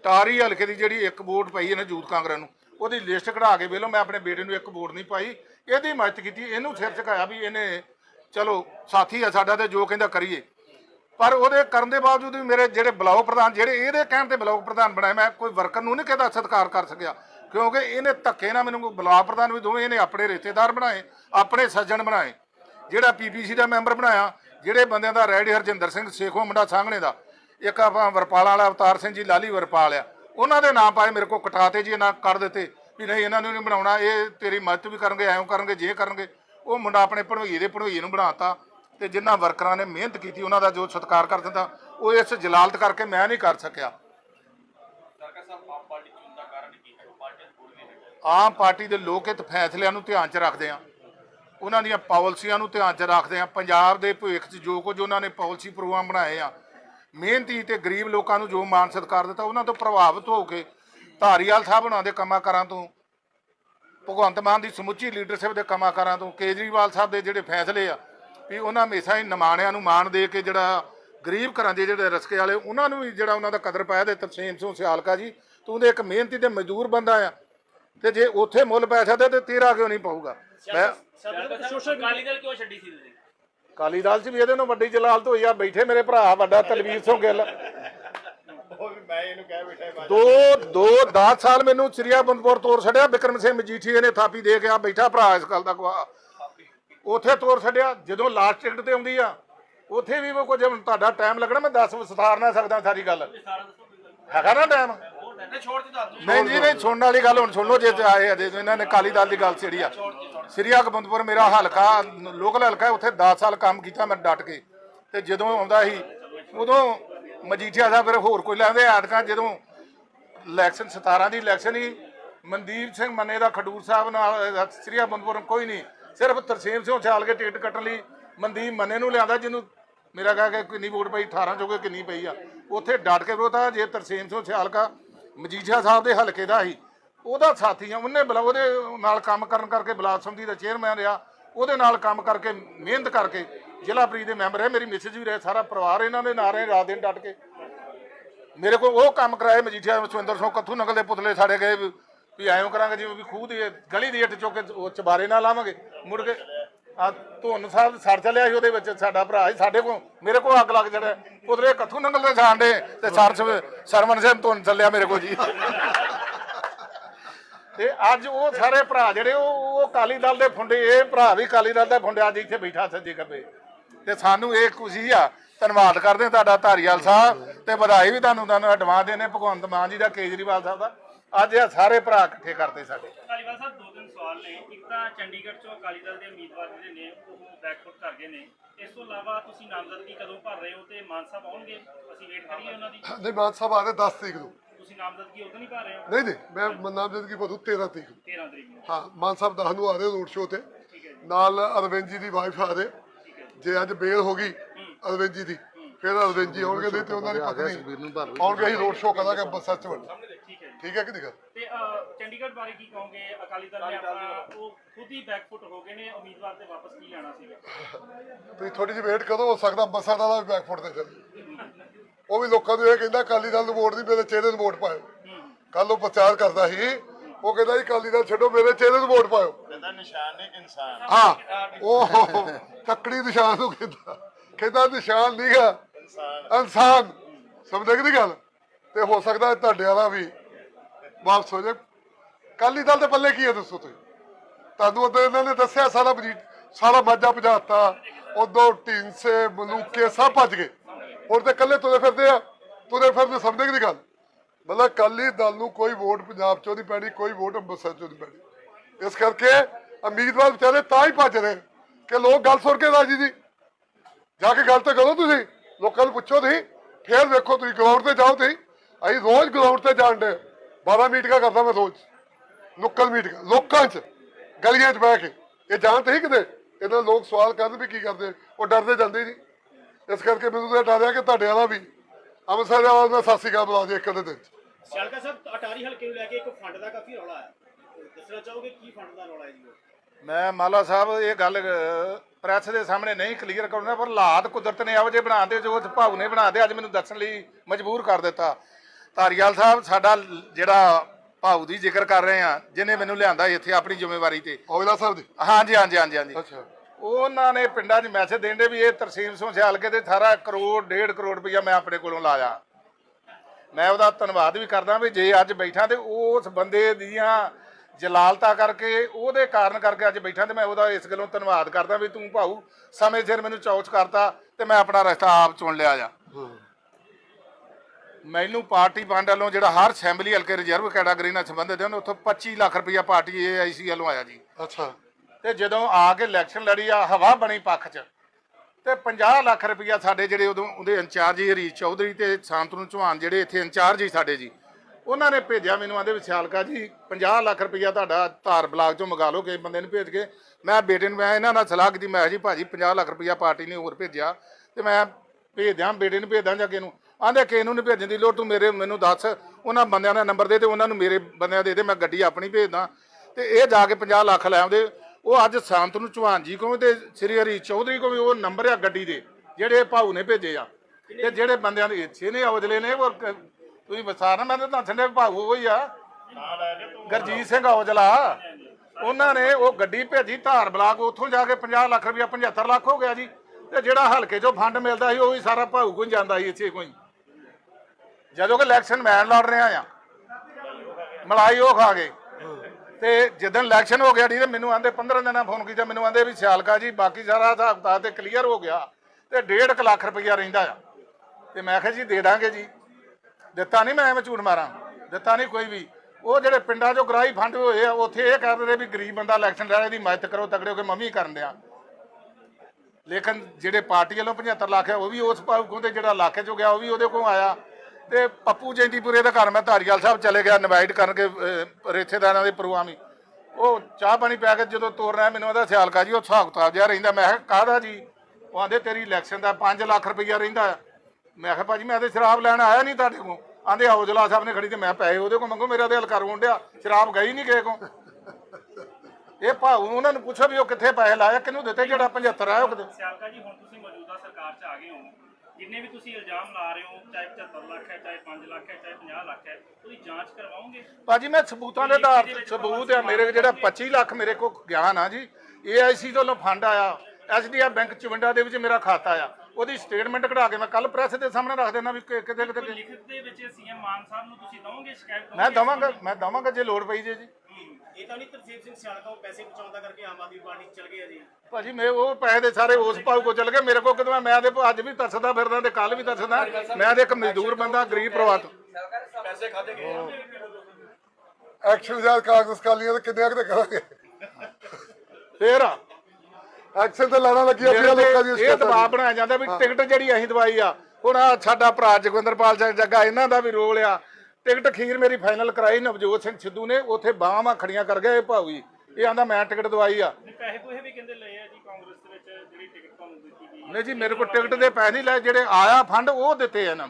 ਟਾਰੀ ਹਲਕੇ ਦੀ ਜਿਹੜੀ ਇੱਕ ਵੋਟ ਪਈ ਇਹਨੇ ਯੂਥ ਕਾਂਗਰਸ ਨੂੰ। ਉਹਦੀ ਲਿਸਟ ਕਢਾ ਕੇ ਵੇਲੋ ਮੈਂ ਆਪਣੇ ਬੇਟੇ ਨੂੰ ਇੱਕ ਵੋਟ ਨਹੀਂ ਪਾਈ। ਇਹਦੀ ਮਦਦ ਕੀਤੀ, ਇਹਨੂੰ ਸਿਰ ਝੁਕਾਇਆ ਵੀ ਇਹਨੇ, ਚਲੋ, ਸਾਥੀ ਆ ਸਾਡਾ ਤੇ ਜੋ ਕਹਿੰਦਾ ਕਰੀਏ। ਪਰ ਉਹਦੇ ਕਰਨ ਦੇ ਬਾਵਜੂਦ ਵੀ ਮੇਰੇ ਜਿਹੜੇ ਬਲਾਕ ਪ੍ਰਧਾਨ, ਜਿਹੜੇ ਇਹਦੇ ਕਹਿਣ ਤੇ ਬਲਾਕ ਪ੍ਰਧਾਨ ਬਣਾਏ, ਮੈਂ ਕੋਈ ਵਰਕਰ ਨੂੰ ਨਹੀਂ ਕਿਹਦਾ ਸਤਿਕਾਰ ਕਰ ਸਕਿਆ। ਕਿਉਂਕਿ ਇਹਨੇ ਧੱਕੇ ਨਾਲ ਮੈਨੂੰ ਬਲਾਕ ਪ੍ਰਧਾਨ ਵੀ ਦੋਵੇਂ, ਇਹਨੇ ਆਪਣੇ ਰਿਸ਼ਤੇਦਾਰ ਬਣਾਏ, ਆਪਣੇ ਸੱਜਣ ਬਣਾਏ। ਜਿਹੜਾ ਪੀਪੀਸੀ ਦਾ ਮੈਂਬਰ ਬਣਾਇਆ ਜਿਹੜੇ ਬੰਦਿਆਂ ਦਾ ਰੈਡੀ ਹਰਜਿੰਦਰ ਸਿੰਘ ਸੇਖੋਂ ਮੁੰਡਾ ਸਾਹਮਣੇ ਦਾ ਇੱਕ ਆਪਾਂ ਵਰਪਾਲ ਵਾਲਾ ਅਵਤਾਰ ਸਿੰਘ ਜੀ ਲਾਲੀ ਵਰਪਾਲ ਆ। ਉਹਨਾਂ ਦੇ ਨਾਮ ਪਾਏ ਮੇਰੇ ਕੋਲ ਕਟਾਤੇ ਜੀ ਇਹਨਾਂ ਕੱਢ ਦਿੱਤੇ ਵੀ ਨਹੀਂ ਇਹਨਾਂ ਨੂੰ ਨਹੀਂ ਬਣਾਉਣਾ ਇਹ ਤੇਰੀ ਮਦਦ ਵੀ ਕਰਨਗੇ ਐਂ ਕਰਨਗੇ ਜੇ ਕਰਨਗੇ। ਉਹ ਮੁੰਡਾ ਆਪਣੇ ਭਣੋਈਏ ਦੇ ਭਣੋਈਏ ਨੂੰ ਬਣਾਤਾ ਤੇ ਜਿਨ੍ਹਾਂ ਵਰਕਰਾਂ ਨੇ ਮਿਹਨਤ ਕੀਤੀ ਉਹਨਾਂ ਦਾ ਜੋ ਸਤਿਕਾਰ ਕਰ ਦਿੰਦਾ ਉਹ ਇਸ ਜਲਾਲਤ ਕਰਕੇ ਮੈਂ ਨਹੀਂ ਕਰ ਸਕਿਆ। ਆਮ ਪਾਰਟੀ ਦੇ ਲੋਕ ਹਿੱਤ ਫੈਸਲਿਆਂ ਨੂੰ ਧਿਆਨ 'ਚ ਰੱਖਦੇ ਆ। ਉਹਨਾਂ ਦੀਆਂ ਪਾਲਿਸੀਆਂ ਨੂੰ ਧਿਆਨ 'ਚ ਰੱਖਦੇ ਆ ਪੰਜਾਬ ਦੇ ਭਵਿੱਖ 'ਚ ਜੋ ਕੁਝ ਉਹਨਾਂ ਨੇ ਪਾਲਿਸੀ ਪ੍ਰੋਗਰਾਮ ਬਣਾਏ ਆ ਮਿਹਨਤੀ ਤੇ ਗਰੀਬ ਲੋਕਾਂ ਨੂੰ ਜੋ ਮਾਨ ਸਤਿਕਾਰ ਦਿੱਤਾ, ਉਹਨਾਂ ਤੋਂ ਪ੍ਰਭਾਵਿਤ ਹੋ ਕੇ ਧਾਰੀਵਾਲ ਸਾਹਿਬ ਉਹਨਾਂ ਦੇ ਕੰਮਾਂ ਕਾਰਾਂ ਤੋਂ, ਭਗਵੰਤ ਮਾਨ ਦੀ ਸਮੁੱਚੀ ਲੀਡਰਸ਼ਿਪ ਦੇ ਕੰਮਾਂ ਕਾਰਾਂ ਤੋਂ, ਕੇਜਰੀਵਾਲ ਸਾਹਿਬ ਦੇ ਜਿਹੜੇ ਫੈਸਲੇ ਆ, ਵੀ ਉਹਨਾਂ ਹਮੇਸ਼ਾ ਹੀ ਨਿਮਾਣਿਆਂ ਨੂੰ ਮਾਣ ਦੇ ਕੇ ਜਿਹੜਾ ਗਰੀਬ ਘਰਾਂ ਦੇ ਜਿਹੜੇ ਰਸਕੇ ਵਾਲੇ, ਉਹਨਾਂ ਨੂੰ ਵੀ ਜਿਹੜਾ ਉਹਨਾਂ ਦਾ ਕਦਰ ਪਾਇਆ ਤੇ ਤਰਸੇਮ ਸਿੰਘ ਸਿਆਲਕਾ ਜੀ, ਤੂੰ ਤੇ ਇੱਕ ਮਿਹਨਤੀ ਤੇ ਮਜ਼ਦੂਰ ਬੰਦਾ ਆ ਤੇ ਜੇ ਉੱਥੇ ਮੁੱਲ ਪੈ ਸਕਦਾ ਤੇ ਤੇਰਾ ਕਿਉਂ ਨਹੀਂ ਪਾਊਗਾ? ਮੈਂ ਸੋਸ਼ਲ ਅਕਾਲੀ ਦਲ ਕਿਉਂ ਛੱਡੀ ਸੀ ਤੁਸੀਂ? ਕਾਲੀ ਦਾਲ ਚ ਵੀ ਇਹਦੇ ਨੂੰ ਵੱਡੀ ਜਲਾਲਤ ਹੋਈ ਆ ਬੈਠੇ ਮੇਰੇ ਭਰਾ ਵੱਡਾ ਤਲਵੀਰ ਸਿੰਘ ਗਿੱਲ। ਦੋ ਦੋ 10 ਸਾਲ ਮੈਨੂੰ ਚਿੜੀਆ ਬੰਦਪੁਰ ਤੋਰ ਛੱਡਿਆ ਬਿਕਰਮ ਸਿੰਘ ਮਜੀਠੀਏ ਨੇ ਥਾਪੀ ਦੇ ਗਿਆ ਬੈਠਾ ਭਰਾ ਇਸ ਗੱਲ ਦਾ ਗਵਾਹ। ਉਥੇ ਤੋਰ ਛੱਡਿਆ ਜਦੋਂ ਲਾਸਟ ਟਿਕਟ ਤੇ ਆਉਂਦੀ ਆ ਉਥੇ ਵੀ ਉਹ ਕੁਝ ਤੁਹਾਡਾ ਟਾਈਮ ਲੱਗਣਾ ਮੈਂ ਦੱਸ ਵਿਸਥਾਰ ਨਾ ਸਕਦਾ ਸਾਰੀ ਗੱਲ। ਹੈਗਾ ਨਾ ਟਾਈਮ ਨਹੀਂ ਜੀ ਨਹੀਂ ਸੁਣਨ ਵਾਲੀ ਗੱਲ ਹੁਣ ਸੁਣ ਲਓ ਜੇ ਤੇ ਆਏ ਆ ਜੇ ਇਹਨਾਂ ਨੇ ਕਾਲੀ ਦਾਲ ਦੀ ਗੱਲ ਛੇੜੀ ਆ। ਸ੍ਰੀ ਅਕਬੰਦਪੁਰ ਮੇਰਾ ਹਲਕਾ ਲੋਕਲ ਹਲਕਾ ਹੈ, ਉੱਥੇ 10 ਸਾਲ ਕੰਮ ਕੀਤਾ ਮੈਂ ਡਟ ਕੇ। ਤੇ ਜਦੋਂ ਆਉਂਦਾ ਸੀ ਉਦੋਂ ਮਜੀਠੀਆ ਸਾਹਿਬ ਫਿਰ ਹੋਰ ਕੋਈ ਲੈਂਦੇ ਆਟਕਾਂ ਜਦੋਂ ਇਲੈਕਸ਼ਨ 17 ਦੀ ਇਲੈਕਸ਼ਨ ਹੀ ਮਨਦੀਪ ਸਿੰਘ ਮੰਨੇ ਦਾ ਖਡੂਰ ਸਾਹਿਬ ਨਾਲ ਸ੍ਰੀ ਅਕਬੰਦਪੁਰ ਕੋਈ ਨਹੀਂ ਸਿਰਫ ਤਰਸੇਮ ਸਿੰਘ ਛਾਲ ਕੇ ਟਿਕਟ ਕੱਟਣ ਲਈ ਮਨਦੀਪ ਮੰਨੇ ਨੂੰ ਲਿਆਂਦਾ ਜਿਹਨੂੰ ਮੇਰਾ ਕਹਾ ਕਿ ਕਿੰਨੀ ਵੋਟ ਪਈ 18 ਚੋਂ ਕਿੰਨੀ ਪਈ ਆ। ਉੱਥੇ ਡਟ ਕੇ ਵਿਰੋਧਾ ਜੇ ਤਰਸੇਮ ਸਿੰਘ ਛਾਲਕਾ ਮਜੀਠੀਆ ਸਾਹਿਬ ਦੇ ਹਲਕੇ ਦਾ ਹੀ ਉਹਦਾ ਸਾਥੀ ਆ, ਉਹਨੇ ਬਲਾ ਉਹਦੇ ਨਾਲ ਕੰਮ ਕਰਨ ਕਰਕੇ ਬਲਾਕ ਸੰਧੀ ਦਾ ਚੇਅਰਮੈਨ ਰਿਹਾ। ਉਹਦੇ ਨਾਲ ਕੰਮ ਕਰਕੇ ਮਿਹਨਤ ਕਰਕੇ ਜ਼ਿਲ੍ਹਾ ਪ੍ਰੀਤ ਦੇ ਮੈਂਬਰ ਹੈ ਮੇਰੀ ਮਿਸਿਸ ਵੀ ਰਹੇ, ਸਾਰਾ ਪਰਿਵਾਰ ਇਹਨਾਂ ਦੇ ਨਾਲ ਰਹੇ, ਰਾਤ ਦਿਨ ਡਟ ਕੇ। ਮੇਰੇ ਕੋਲ ਉਹ ਕੰਮ ਕਰਾਏ ਮਜੀਠੀਆ ਸੁਰਿੰਦਰ ਸਿੰਘ ਕੱਥੂ ਨਗਲ ਦੇ ਪੁਤਲੇ ਸਾੜੇ ਗਏ ਵੀ- ਐਂ ਕਰਾਂਗੇ, ਜਿਵੇਂ ਵੀ ਖੂਹ ਦੀ ਗਲੀ ਦੀ ਇੱਟ ਚੁੱਕ ਕੇ ਉਹ ਚਬਾਰੇ ਨਾਲ ਲਾਵਾਂਗੇ, ਮੁੜ ਕੇ ਆ ਧੁੰਨ ਸਾਹਿਬ ਸੜ ਚੱਲਿਆ ਸੀ ਉਹਦੇ ਵਿੱਚ, ਸਾਡਾ ਭਰਾ ਸੀ, ਸਾਡੇ ਕੋਲ, ਮੇਰੇ ਕੋਲ ਅੱਗ ਲੱਗ ਜੜਾ ਪੁਤਲੇ ਕੱਥੂ ਨਗਲ ਦੇ ਜਾਣਦੇ ਤੇ ਸਰ ਸਰਵਨ ਸਿੰਘ ਧੁੰਨ ਚੱਲਿਆ ਮੇਰੇ ਕੋਲ ਜੀ। ਤੇ ਅੱਜ ਉਹ ਸਾਰੇ ਭਰਾ ਜਿਹੜੇ, ਉਹ ਉਹ ਅਕਾਲੀ ਦਲ ਦੇ ਫੁੰਡੇ, ਇਹ ਭਰਾ ਵੀ ਅਕਾਲੀ ਦਲ ਦਾ ਫੁੰਡੇ ਅੱਜ ਇੱਥੇ ਬੈਠਾ ਸੱਜੇ ਖੱਬੇ। ਤੇ ਸਾਨੂੰ ਇਹ ਖੁਸ਼ੀ ਆ, ਧੰਨਵਾਦ ਕਰਦੇ ਤੁਹਾਡਾ ਧਾਰੀਵਾਲ ਸਾਹਿਬ, ਤੇ ਵਧਾਈ ਵੀ ਤੁਹਾਨੂੰ ਤੁਹਾਨੂੰ ਐਡਵਾਂਸ ਦੇਣੇ ਭਗਵੰਤ ਮਾਨ ਜੀ ਦਾ, ਕੇਜਰੀਵਾਲ ਸਾਹਿਬ ਦਾ। ਅੱਜ ਇਹ ਸਾਰੇ ਭਰਾ ਇਕੱਠੇ ਕਰਦੇ ਸਾਡੇ। ਧਾਲੀਵਾਲ ਸਾਹਿਬ ਸਵਾਲ ਨੇ ਇੱਕ ਤਾਂ ਚੰਡੀਗੜ੍ਹ ਚੋਂ ਅਕਾਲੀ ਦਲ ਦੇ ਉਮੀਦਵਾਰ ਜਿਹੜੇ ਨੇ ਉਹ ਬੈਕਫੁੱਟ ਕਰ ਗਏ ਨੇ। ਇਸ ਤੋਂ ਇਲਾਵਾ ਤੁਸੀਂ ਨਾਮਜ਼ਦਗੀ ਕਦੋਂ ਭਰ ਰਹੇ ਹੋ ਤੇ ਮਾਨ ਸਾਹਿਬ ਆਉਣਗੇ? ਅਸੀਂ ਵੇਟ ਕਰੀਏ ਉਹਨਾਂ ਦੀ। ਨਹੀਂ ਮਾਨ ਸਾਹਿਬ ਆ ਰਹੇ 10 ਤਰੀਕ ਨੂੰ। ਤੁਸੀਂ ਨਾਮਜ਼ਦਗੀ ਉਦੋਂ ਨਹੀਂ ਭਰ ਰਹੇ ਹੋ? ਨਹੀਂ ਨਹੀਂ ਮੈਂ ਨਾਮਜ਼ਦਗੀ ਭਰੂ 13 ਤਰੀਕ ਨੂੰ। 13 ਤਰੀਕ ਨੂੰ। ਹਾਂ ਮਾਨ ਸਾਹਿਬ 10 ਨੂੰ ਆ ਰਹੇ ਰੋਡ ਸ਼ੋਅ ਤੇ। ਨਾਲ ਅਰਵਿੰਦ ਜੀ ਦੀ ਵਾਈਫ ਆ ਰਹੇ। ਜੇ। ਅੱਜ ਬੇਲ ਹੋ ਗਈ ਅਰਵਿੰਦ ਜੀ ਦੀ ਫਿਰ ਅਰਵਿੰਦ ਜੀ ਆਉਣਗੇ ਤੇ ਉਹਨਾਂ ਦੀ ਪਤਨੀ। ਆਉਣਗੇ ਅਸੀਂ ਰੋਡ ਸ਼ੋਅ ਕਰਾਂਗੇ ਬੱਸਾਂ ਚ ਠੀਕ ਹੈ ਜੀ। ਠੀਕ ਹੈ ਕਿ ਨਹੀਂ ਗੱਲ? ਚੰਡੀਗੜ੍ਹ ਬਾਰੇ ਕੀ ਕਹੋਗੇ? ਅਕਾਲੀ ਦਲ ਨੇ ਆਪਣਾ ਉਹ ਖੁਦ ਹੀ ਬੈਕਫੁੱਟ ਹੋ ਗਏ ਨੇ ਉਮੀਦਵਾਰ ਤੇ ਵਾਪਸ ਕੀ ਲੈਣਾ ਸੀਗਾ ਤੁਸੀਂ ਥੋੜੀ ਜਿਹੀ ਵੇਟ ਕਰੋ ਹੋ ਸਕਦਾ ਬੱਸਾਂ ਦਾ ਵੀ ਬੈਕਫੁੱਟ ਤੇ ਚੱਲ ਉਹ ਵੀ ਲੋਕਾਂ ਨੂੰ ਇਹ ਕਹਿੰਦਾ ਅਕਾਲੀ ਦਲ ਨੂੰ ਵੋਟ ਨਹੀਂ ਮੇਰੇ ਚਿਹਰੇ ਨੂੰ ਵੋਟ ਪਾਇਓ। ਕੱਲ ਉਹ ਪ੍ਰਚਾਰ ਕਰਦਾ ਸੀ ਉਹ ਕਹਿੰਦਾ ਜੀ ਅਕਾਲੀ ਦਲ ਛੱਡੋ ਮੇਰੇ ਚਿਹਰੇ ਨੂੰ ਵੋਟ ਪਾਇਓ। ਇਹਦਾ ਨਿਸ਼ਾਨ ਹੈ ਇਨਸਾਨ। ਹਾਂ ਉਹ ਤੱਕੜੀ ਨਿਸ਼ਾਨ ਨੂੰ ਕਹਿੰਦਾ। ਕਹਿੰਦਾ ਨਿਸ਼ਾਨ ਨਹੀਂਗਾ ਇਨਸਾਨ। ਇਨਸਾਨ। ਸਮਝ ਗਏ ਦੀ ਗੱਲ? ਤੇ ਹੋ ਸਕਦਾ ਤੁਹਾਡੇ ਵਾਲਾ ਵੀ ਵਾਪਸ ਹੋ ਜਾਏ। ਕਾਲੀ ਦਲ ਦੇ ਪੱਲੇ ਕੀ ਹੈ ਦੱਸੋ ਤੁਸੀਂ? ਤੁਹਾਨੂੰ ਉਦੋਂ ਇਹਨਾਂ ਨੇ ਦੱਸਿਆ ਸਾਰਾ ਬਜੀਟ ਸਾਰਾ ਮਾਝਾ ਭਜਾਤਾ। ਉਦੋਂ ਢੀਂਸੇ ਮਲੂਕੇ ਸਭ ਭੱਜ ਗਏ। ਹੁਣ ਤੇ ਇਕੱਲੇ ਤੁਰੇ ਫਿਰਦੇ ਆ। ਤੁਰੇ ਫਿਰਦੇ ਸਮਝ ਗਏ ਦੀ ਗੱਲ? ਮਤਲਬ ਕਾਲੀ ਦਲ ਨੂੰ ਕੋਈ ਵੋਟ ਪੰਜਾਬ ਚੋਂ ਨਹੀਂ ਪੈਣੀ, ਕੋਈ ਵੋਟ ਅੰਮ੍ਰਿਤਸਰ ਚੋਂ ਨਹੀਂ ਪੈਣੀ। ਇਸ ਕਰਕੇ ਉਮੀਦਵਾਰ ਵਿਚਾਰੇ ਤਾਂ ਹੀ ਭੱਜ ਰਹੇ ਕਿ ਲੋਕ ਗੱਲ ਸੁਣ ਕੇ ਰਾਜੀ ਦੀ ਜਾ ਕੇ ਗੱਲ ਤਾਂ ਕਰੋ ਤੁਸੀਂ। ਲੋਕਾਂ ਨੂੰ ਪੁੱਛੋ ਤੁਸੀਂ। ਫੇਰ ਵੇਖੋ ਤੁਸੀਂ ਗਰਾਊਂਡ ਤੇ ਜਾਓ ਤੁਸੀਂ। ਅਸੀਂ ਰੋਜ਼ ਗਰਾਊਂਡ ਤੇ ਜਾਣ ਦੇ 12 ਮੀਟਿੰਗਾਂ ਕਰਦਾ ਮੈਂ ਰੋਜ਼। ਨੁੱਕਲ ਮੀਟਿੰਗਾਂ ਲੋਕਾਂ 'ਚ ਗਲੀਆਂ 'ਚ ਬਹਿ ਕੇ। ਇਹ ਜਾਣਦੇ ਹੀ ਕਿਤੇ? ਇਹਨਾਂ ਲੋਕ ਸਵਾਲ ਕਰਨ ਵੀ ਕੀ ਕਰਦੇ? ਉਹ ਡਰਦੇ ਜਾਂਦੇ ਨਹੀਂ ਇਸ ਕਰਕੇ ਮੈਨੂੰ ਤਾਂ ਡਰ ਰਿਹਾ ਕਿ ਤੁਹਾਡੇ ਵਾਲਾ ਵੀ ਅੰਮ੍ਰਿਤਸਰ ਵਾਲਾ ਮੈਂ ਸ਼੍ਰੀ ਅਕਾਲ ਬੁਲਾ ਦੇ ਇੱਕ ਅੱਧੇ ਦਿਨ 'ਚ। ਸਿਆਲਕਾ ਸਾਹਿਬ ਅਟਾਰੀ ਹਲਕੇ ਨੂੰ ਲੈ ਕੇ ਇੱਕ ਫੰਡ ਦਾ ਕਾਫੀ ਰੌਲਾ ਹੈ। ਦੱਸਣਾ ਚਾਹੋਗੇ ਕੀ ਫੰਡ ਦਾ ਰੌਲਾ ਹੈ ਜੀ ਮੈਂ ਮਾਲਾ ਸਾਹਿਬ ਇਹ ਗੱਲ ਪ੍ਰੈਸ ਦੇ ਸਾਹਮਣੇ ਨਹੀਂ ਕਲੀਅਰ ਕਰਨਾ ਪਰ ਹਾਲਾਤ ਕੁਦਰਤ ਨੇ ਇਹੋ ਜਿਹੇ ਬਣਾ ਦਿੱਤੇ ਜੋ ਭਾਊ ਨੇ ਬਣਾ ਦਿੱਤੇ ਅੱਜ ਮੈਨੂੰ ਦੱਸਣ ਲਈ ਮਜਬੂਰ ਕਰ ਦਿੱਤਾ। ਧਾਰੀਵਾਲ ਸਾਹਿਬ ਸਾਡਾ ਜਿਹੜਾ ਭਾਊ ਦੀ ਜ਼ਿਕਰ ਕਰ ਰਹੇ ਆ ਜਿਹਨੇ ਮੈਨੂੰ ਲਿਆਂਦਾ ਇੱਥੇ ਆਪਣੀ ਜ਼ਿੰਮੇਵਾਰੀ ਤੇ। ਔਜਲਾ ਸਾਹਿਬ ਦੀ? ਹਾਂਜੀ ਹਾਂਜੀ ਹਾਂਜੀ ਹਾਂਜੀ। ਅੱਛਾ। ਉਹਨਾਂ ਨੇ ਪਿੰਡਾਂ 'ਚ ਮੈਸੇਜ ਦੇਣ ਦੇ ਵੀ ਇਹ ਤਰਸੀਮ ਸਿਆਲ ਕੇ ਤੇ 18 ਕਰੋੜ 1.5 ਕਰੋੜ ਰੁਪਈਆ ਮੈਂ ਆਪਣੇ ਕੋਲੋਂ ਲਾਇਆ। ਮੈਂ ਉਹਦਾ ਧੰਨਵਾਦ ਵੀ ਕਰਦਾ ਵੀ ਜੇ ਅੱਜ ਬੈਠਾ ਤੇ ਉਸ ਬੰਦੇ ਦੀਆਂ ਜਲਾਲਤਾ ਕਰਕੇ ਉਹਦੇ ਕਾਰਨ ਕਰਕੇ ਅੱਜ ਬੈਠਾ ਤੇ ਮੈਂ ਉਹਦਾ ਇਸ ਗੱਲੋਂ ਧੰਨਵਾਦ ਕਰਦਾ ਵੀ ਤੂੰ ਭਾਊ ਸਮੇਂ ਸਿਰ ਮੈਨੂੰ ਚੌਚ ਕਰਤਾ ਤੇ ਮੈਂ ਆਪਣਾ ਰਸਤਾ ਆਪ ਚੁਣ ਲਿਆ ਜਾ ਮੈਨੂੰ ਪਾਰਟੀ ਫੰਡ ਵੱਲੋਂ ਜਿਹੜਾ ਹਰ ਅਸੈਂਬਲੀ ਹਲਕੇ ਰਿਜ਼ਰਵ ਕੈਟਾਗਰੀ ਨਾਲ ਸੰਬੰਧਿਤ ਹਨ ਉੱਥੋਂ 25 ਲੱਖ ਰੁਪਈਆ ਪਾਰਟੀ ਏਆਈਸੀ ਵੱਲੋਂ ਆਇਆ ਜੀ। ਅੱਛਾ। ਤੇ ਜਦੋਂ ਆ ਕੇ ਇਲੈਕਸ਼ਨ ਲੜੀ ਆ ਹਵਾ ਬਣੀ ਪੱਖ 'ਚ ਤੇ 50 ਲੱਖ ਰੁਪਈਆ ਸਾਡੇ ਜਿਹੜੇ ਉਦੋਂ ਉਹਦੇ ਇੰਚਾਰਜ ਹੀ ਹਰੀਸ਼ ਚੌਧਰੀ ਤੇ ਸ਼ਾਂਤਨੂ ਚੌਹਾਨ ਜਿਹੜੇ ਇੱਥੇ ਇੰਚਾਰਜ ਹੀ ਸਾਡੇ ਜੀ ਉਹਨਾਂ ਨੇ ਭੇਜਿਆ ਮੈਨੂੰ ਆਂਦੇ ਵਿਸ਼ਾਲਕਾ ਜੀ 50 ਲੱਖ ਰੁਪਈਆ ਤੁਹਾਡਾ ਧਾਰ ਬਲਾਕ ਚੋਂ ਮੰਗਾ ਲਓ ਕਿਸੇ ਬੰਦੇ ਨੂੰ ਭੇਜ ਕੇ। ਮੈਂ ਬੇਟੇ ਨੂੰ ਮੈਂ ਇਹਨਾਂ ਨਾਲ ਸਲਾਹ ਕੀਤੀ ਮੈਂ ਜੀ ਭਾਜੀ 50 ਲੱਖ ਰੁਪਈਆ ਪਾਰਟੀ ਨੇ ਹੋਰ ਭੇਜਿਆ ਤੇ ਮੈਂ ਭੇਜ ਦਿਆਂ ਬੇਟੇ ਨੂੰ ਭੇਜਦਾ ਜਾਂ ਕਿਸੇ ਨੂੰ। ਆਂਦੇ ਕਿਸੇ ਨੂੰ ਨਹੀਂ ਭੇਜਣ ਦੀ ਲੋੜ, ਤੂੰ ਮੇਰੇ, ਮੈਨੂੰ ਦੱਸ। ਉਹਨਾਂ ਬੰਦਿਆਂ ਦਾ ਨੰਬਰ ਦੇ ਤੇ ਉਹਨਾਂ ਨੂੰ ਮੇਰੇ ਬੰਦਿਆਂ ਦੇ ਦੇ, ਮੈਂ ਗੱਡੀ ਆਪਣੀ ਭੇਜਦਾ। ਤੇ ਇਹ ਜਾ ਕੇ 50 ਲੱਖ ਲੈ ਆਉਂਦੇ। ਉਹ ਅੱਜ ਸ਼ਾਂਤ ਨੂੰ ਚੌਹਾਨ ਜੀ ਕੋਲ ਤੇ ਸ੍ਰੀ ਹਰੀ ਚੌਧਰੀ ਕੋਲ ਵੀ ਉਹ ਨੰਬਰ ਆ ਗੱਡੀ ਦੇ, ਜਿਹੜੇ ਭਾਊ ਨੇ ਭੇਜੇ ਆ। ਤੇ ਜਿਹੜੇ ਬੰਦਿਆਂ ਦੇ ਇੱਥੇ ਨੇ, ਔਜਲੇ ਨੇ ਉਹ ਤੁਸੀਂ ਵਿਸਾਰ ਨਾ ਮੈਂ ਤਾਂ ਦੱਸਣ ਦੇ ਭਾਊ ਉਹ ਹੀ ਆ। ਗਰਜੀਤ ਸਿੰਘ ਔਜਲਾ। ਉਹਨਾਂ ਨੇ ਉਹ ਗੱਡੀ ਭੇਜੀ ਧਾਰ ਬਲਾਕ, ਉੱਥੋਂ ਜਾ ਕੇ 50 ਲੱਖ ਰੁਪਇਆ 75 ਲੱਖ ਹੋ ਗਿਆ ਜੀ। ਤੇ ਜਿਹੜਾ ਹਲਕੇ ਚੋਂ ਫੰਡ ਮਿਲਦਾ ਸੀ, ਉਹ ਵੀ ਸਾਰਾ ਭਾਊ ਕੋਈ ਜਾਂਦਾ ਸੀ ਇੱਥੇ ਕੋਈ। ਜਦੋਂ ਕਿ ਇਲੈਕਸ਼ਨ ਮੈਂ ਲੜ ਰਿਹਾ ਆ ਮਲਾਈ ਉਹ ਖਾ ਗਏ। ਤੇ ਜਦੋਂ ਇਲੈਕਸ਼ਨ ਹੋ ਗਿਆ ਡੀ, ਤੇ ਮੈਨੂੰ ਆਂਦੇ 15 ਦਿਨਾਂ ਫੋਨ ਕੀਤਾ, ਮੈਨੂੰ ਆਂਦੇ ਵੀ ਸਿਆਲਕਾ ਜੀ, ਬਾਕੀ ਸਾਰਾ ਹਿਸਾਬ ਕਿਤਾਬ ਤੇ ਕਲੀਅਰ ਹੋ ਗਿਆ। ਤੇ 1.5 ਲੱਖ ਰੁਪਈਆ ਰਹਿੰਦਾ ਆ। ਤੇ ਮੈਂ ਕਿਹਾ ਜੀ, ਦੇ ਦਾਂਗੇ ਜੀ। ਦਿੱਤਾ ਨਹੀਂ ਮੈਂ ਐਵੇਂ ਝੂਠ ਮਾਰਾਂ। ਦਿੱਤਾ ਨਹੀਂ ਕੋਈ ਵੀ। ਉਹ ਜਿਹੜੇ ਪਿੰਡਾਂ 'ਚੋਂ ਗਰਾਈ ਫੰਡ ਹੋਏ ਆ, ਉੱਥੇ ਇਹ ਕਰਦੇ ਵੀ ਗਰੀਬ ਬੰਦਾ ਇਲੈਕਸ਼ਨ ਲੜੇ ਦੀ ਮਦਦ ਕਰੋ ਤਗੜੇ ਹੋ ਕੇ ਮੰਮੀ ਕਰਨ ਦਿਆ। ਲੇਕਿਨ ਜਿਹੜੇ ਪਾਰਟੀ ਵੱਲੋਂ 75 ਲੱਖ ਹੈ ਉਹ ਵੀ ਉਸ ਭਾਊ ਕੋਲ ਤੇ ਜਿਹੜਾ ਇਲਾਕੇ 'ਚੋਂ ਗਿਆ, ਉਹ ਵੀ ਉਹਦੇ ਕੋਲ ਆਇਆ। ਤੇ ਪੱਪੂ ਜੈਂਤੀਪੁਰੇ ਦਾ ਘਰ ਮੈਂ ਧਾਰੀਵਾਲ ਸਾਹਿਬ ਚਲੇ ਗਿਆ ਇਨਵਾਈਟ ਕਰਕੇ ਅਹ, ਦੇ ਪ੍ਰੋਗਰਾਮ ਹੀ। ਉਹ ਚਾਹ ਪਾਣੀ ਪਿਆ ਕੇ ਜਦੋਂ ਤੋਰਨਾ ਮੈਨੂੰ ਉਹਦਾ ਸਿਆਲਕਾ ਜੀ ਉਹ ਹਿਸਾਬ ਕਿਤਾਬ ਜਿਹਾ ਰਹਿੰਦਾ। ਮੈਂ ਕਿਹਾ ਕਾਹਦਾ ਜੀ? ਉਹ ਆਂਦੇ ਤੇਰੀ ਇਲੈਕਸ਼ਨ ਦਾ 5 ਲੱਖ ਰੁਪਈਆ ਰਹਿੰਦਾ ਮੈਂ ਕਿਹਾ ਭਾਜੀ ਮੈਂ ਤੇ ਸ਼ਰਾਬ ਲੈਣ ਆਇਆ ਨਹੀਂ ਤੁਹਾਡੇ ਕੋਲ। ਆਂਦੇ ਔਜਲਾ ਸਾਹਿਬ ਨੇ ਖੜੀ ਤੇ ਮੈਂ ਪੈਸੇ ਉਹਦੇ ਕੋਲ। ਮੰਗੋ ਮੇਰਾ ਤੇ ਹਲਕਾ ਕਰ ਮੁੰਡਿਆ ਸ਼ਰਾਬ ਗਈ ਨਹੀਂ ਕਿਸੇ ਕੋਲ। ਇਹ ਭਾਊ ਉਹਨਾਂ ਨੂੰ ਪੁੱਛੋ ਵੀ ਉਹ ਕਿੱਥੇ ਪੈਸੇ ਲਾਇਆ ਕਿਹਨੂੰ ਦਿੱਤੇ ਜਿਹੜਾ 75 ਆਇਆ ਉਹ ਕਿਤੇ। ਸਿਆਲਕਾ ਜੀ ਹੁਣ ਤੁਸੀਂ ਮੌਜੂਦਾ ਸਰਕਾਰ 'ਚ ਆ ਗਏ ਹੋ। ਜਿੰਨੇ ਵੀ ਤੁਸੀਂ ਇਲਜ਼ਾਮ ਲਾ ਰਹੇ ਹੋ ਚਾਹੇ 75 ਲੱਖ ਹੈ ਚਾਹੇ 5 ਲੱਖ ਹੈ ਚਾਹੇ 50 ਲੱਖ ਹੈ ਤੁਸੀਂ ਜਾਂਚ ਕਰਵਾਓਗੇ ਭਾਜੀ ਮੈਂ ਸਬੂਤਾਂ ਦੇ ਆਧਾਰ ਤੇ ਸਬੂਤ ਆ ਮੇਰੇ ਜਿਹੜਾ 25 ਲੱਖ ਮੇਰੇ ਕੋਲ ਗਿਆਨ ਆ ਜੀ ਏਆਈਸੀ ਵੱਲੋਂ ਫੰਡ ਆਇਆ ਐਸਡੀਆ ਬੈਂਕ ਚਵੰਡਾ ਦੇ ਵਿੱਚ ਮੇਰਾ ਖਾਤਾ ਆ ਉਹਦੀ ਸਟੇਟਮੈਂਟ ਕਢਾ ਕੇ ਮੈਂ ਕੱਲ ਪ੍ਰੈਸ ਦੇ ਸਾਹਮਣੇ ਰੱਖ ਦੇਣਾ ਵੀ ਕਿਤੇ ਕਿਤੇ ਲਿਖਤ ਦੇ ਵਿੱਚ ਸੀਐਮ ਮਾਨ ਸਾਹਿਬ ਨੂੰ ਤੁਸੀਂ ਦਵੋਗੇ ਸ਼ਿਕਾਇਤ ਮੈਂ? ਦਵਾਂਗਾ ਮੈਂ ਦਵਾਂਗਾ ਜੇ ਲੋੜ ਪਈ ਜੇ ਜੀ ਇਹ ਤਾਂ ਨਹੀਂ ਤਰਸੀਮ ਸਿੰਘ ਸਿਆਲਕਾ ਉਹ ਪੈਸੇ ਬਚਾਉਂਦਾ ਕਰਕੇ ਆਮ ਆਦਮੀ ਪਾਰਟੀ 'ਚ ਚਲ ਗਏ ਆ ਜੀ। ਭਾਜੀ ਮੈਂ ਉਹ ਪੈਸੇ ਦੇ ਸਾਰੇ ਉਸ ਭਾਉ ਕੋ ਚਲ ਗਏ। ਮੇਰੇ ਕੋ ਕਿਤੇ ਮੈਂ ਤੇ ਅੱਜ ਵੀ ਤਰਸਦਾ ਫਿਰਦਾ ਤੇ ਕੱਲ ਵੀ ਤਰਸਦਾ। ਮੈਂ ਤੇ ਇੱਕ ਮਜ਼ਦੂਰ ਬੰਦਾ ਗਰੀਬ ਪਰਿਵਾਰ ਤੋਂ। ਪੈਸੇ ਖਾਦੇ ਗਏ ਐਕਸ਼ਨ ਯਾਰ ਕਾਂਗਰਸ ਕਾਲੀਆਂ ਤੇ ਕਿੰਨੇ ਕਰਾਂਗੇ? ਫੇਰ? ਐਕਸ਼ਨ ਤੇ ਲਾਣਾ ਲੱਗੀਆਂ ਪਿਆ ਲੋਕਾਂ ਤੇ ਦੀ ਇਹ ਦਬਾਅ ਬਣਾਇਆ ਜਾਂਦਾ ਵੀ ਟਿਕਟ ਜਿਹੜੀ ਅਸੀਂ ਦਵਾਈ ਆ ਹੁਣ ਆ ਸਾਡਾ ਭਰਾ ਜਗਵਿੰਦਰਪਾਲ ਸਿੰਘ ਜੱਗਾ ਇਹਨਾਂ ਦਾ ਵੀ ਰੋਲ ਆ। ਟਿਕਟ ਖੀਰ ਮੇਰੀ ਫਾਈਨਲ ਕਰਾਈ ਨਵਜੋਤ ਸਿੰਘ ਸਿੱਧੂ ਨੇ ਉੱਥੇ ਬਾਹਾਂ ਖੜੀਆਂ ਕਰ ਗਏ ਇਹ ਭਾਊ ਜੀ। ਇਹ ਆਂਦਾ ਮੈਂ ਟਿਕਟ ਦਵਾਈ ਆ। ਨਹੀਂ ਪੈਸੇ ਪੂਸੇ ਵੀ ਕਹਿੰਦੇ ਲਏ ਆ ਜੀ ਕਾਂਗਰਸ ਦੇ ਵਿੱਚ ਜਿਹੜੀ ਟਿਕਟ ਤੁਹਾਨੂੰ ਦਿੱਤੀ ਗਈ ਨਹੀਂ ਜੀ ਮੇਰੇ ਕੋਲ ਟਿਕਟ ਦੇ ਪੈਸੇ ਨਹੀਂ ਲਏ ਜਿਹੜੇ ਆਇਆ ਫੰਡ ਉਹ ਦਿੱਤੇ ਆ ਨੂੰ।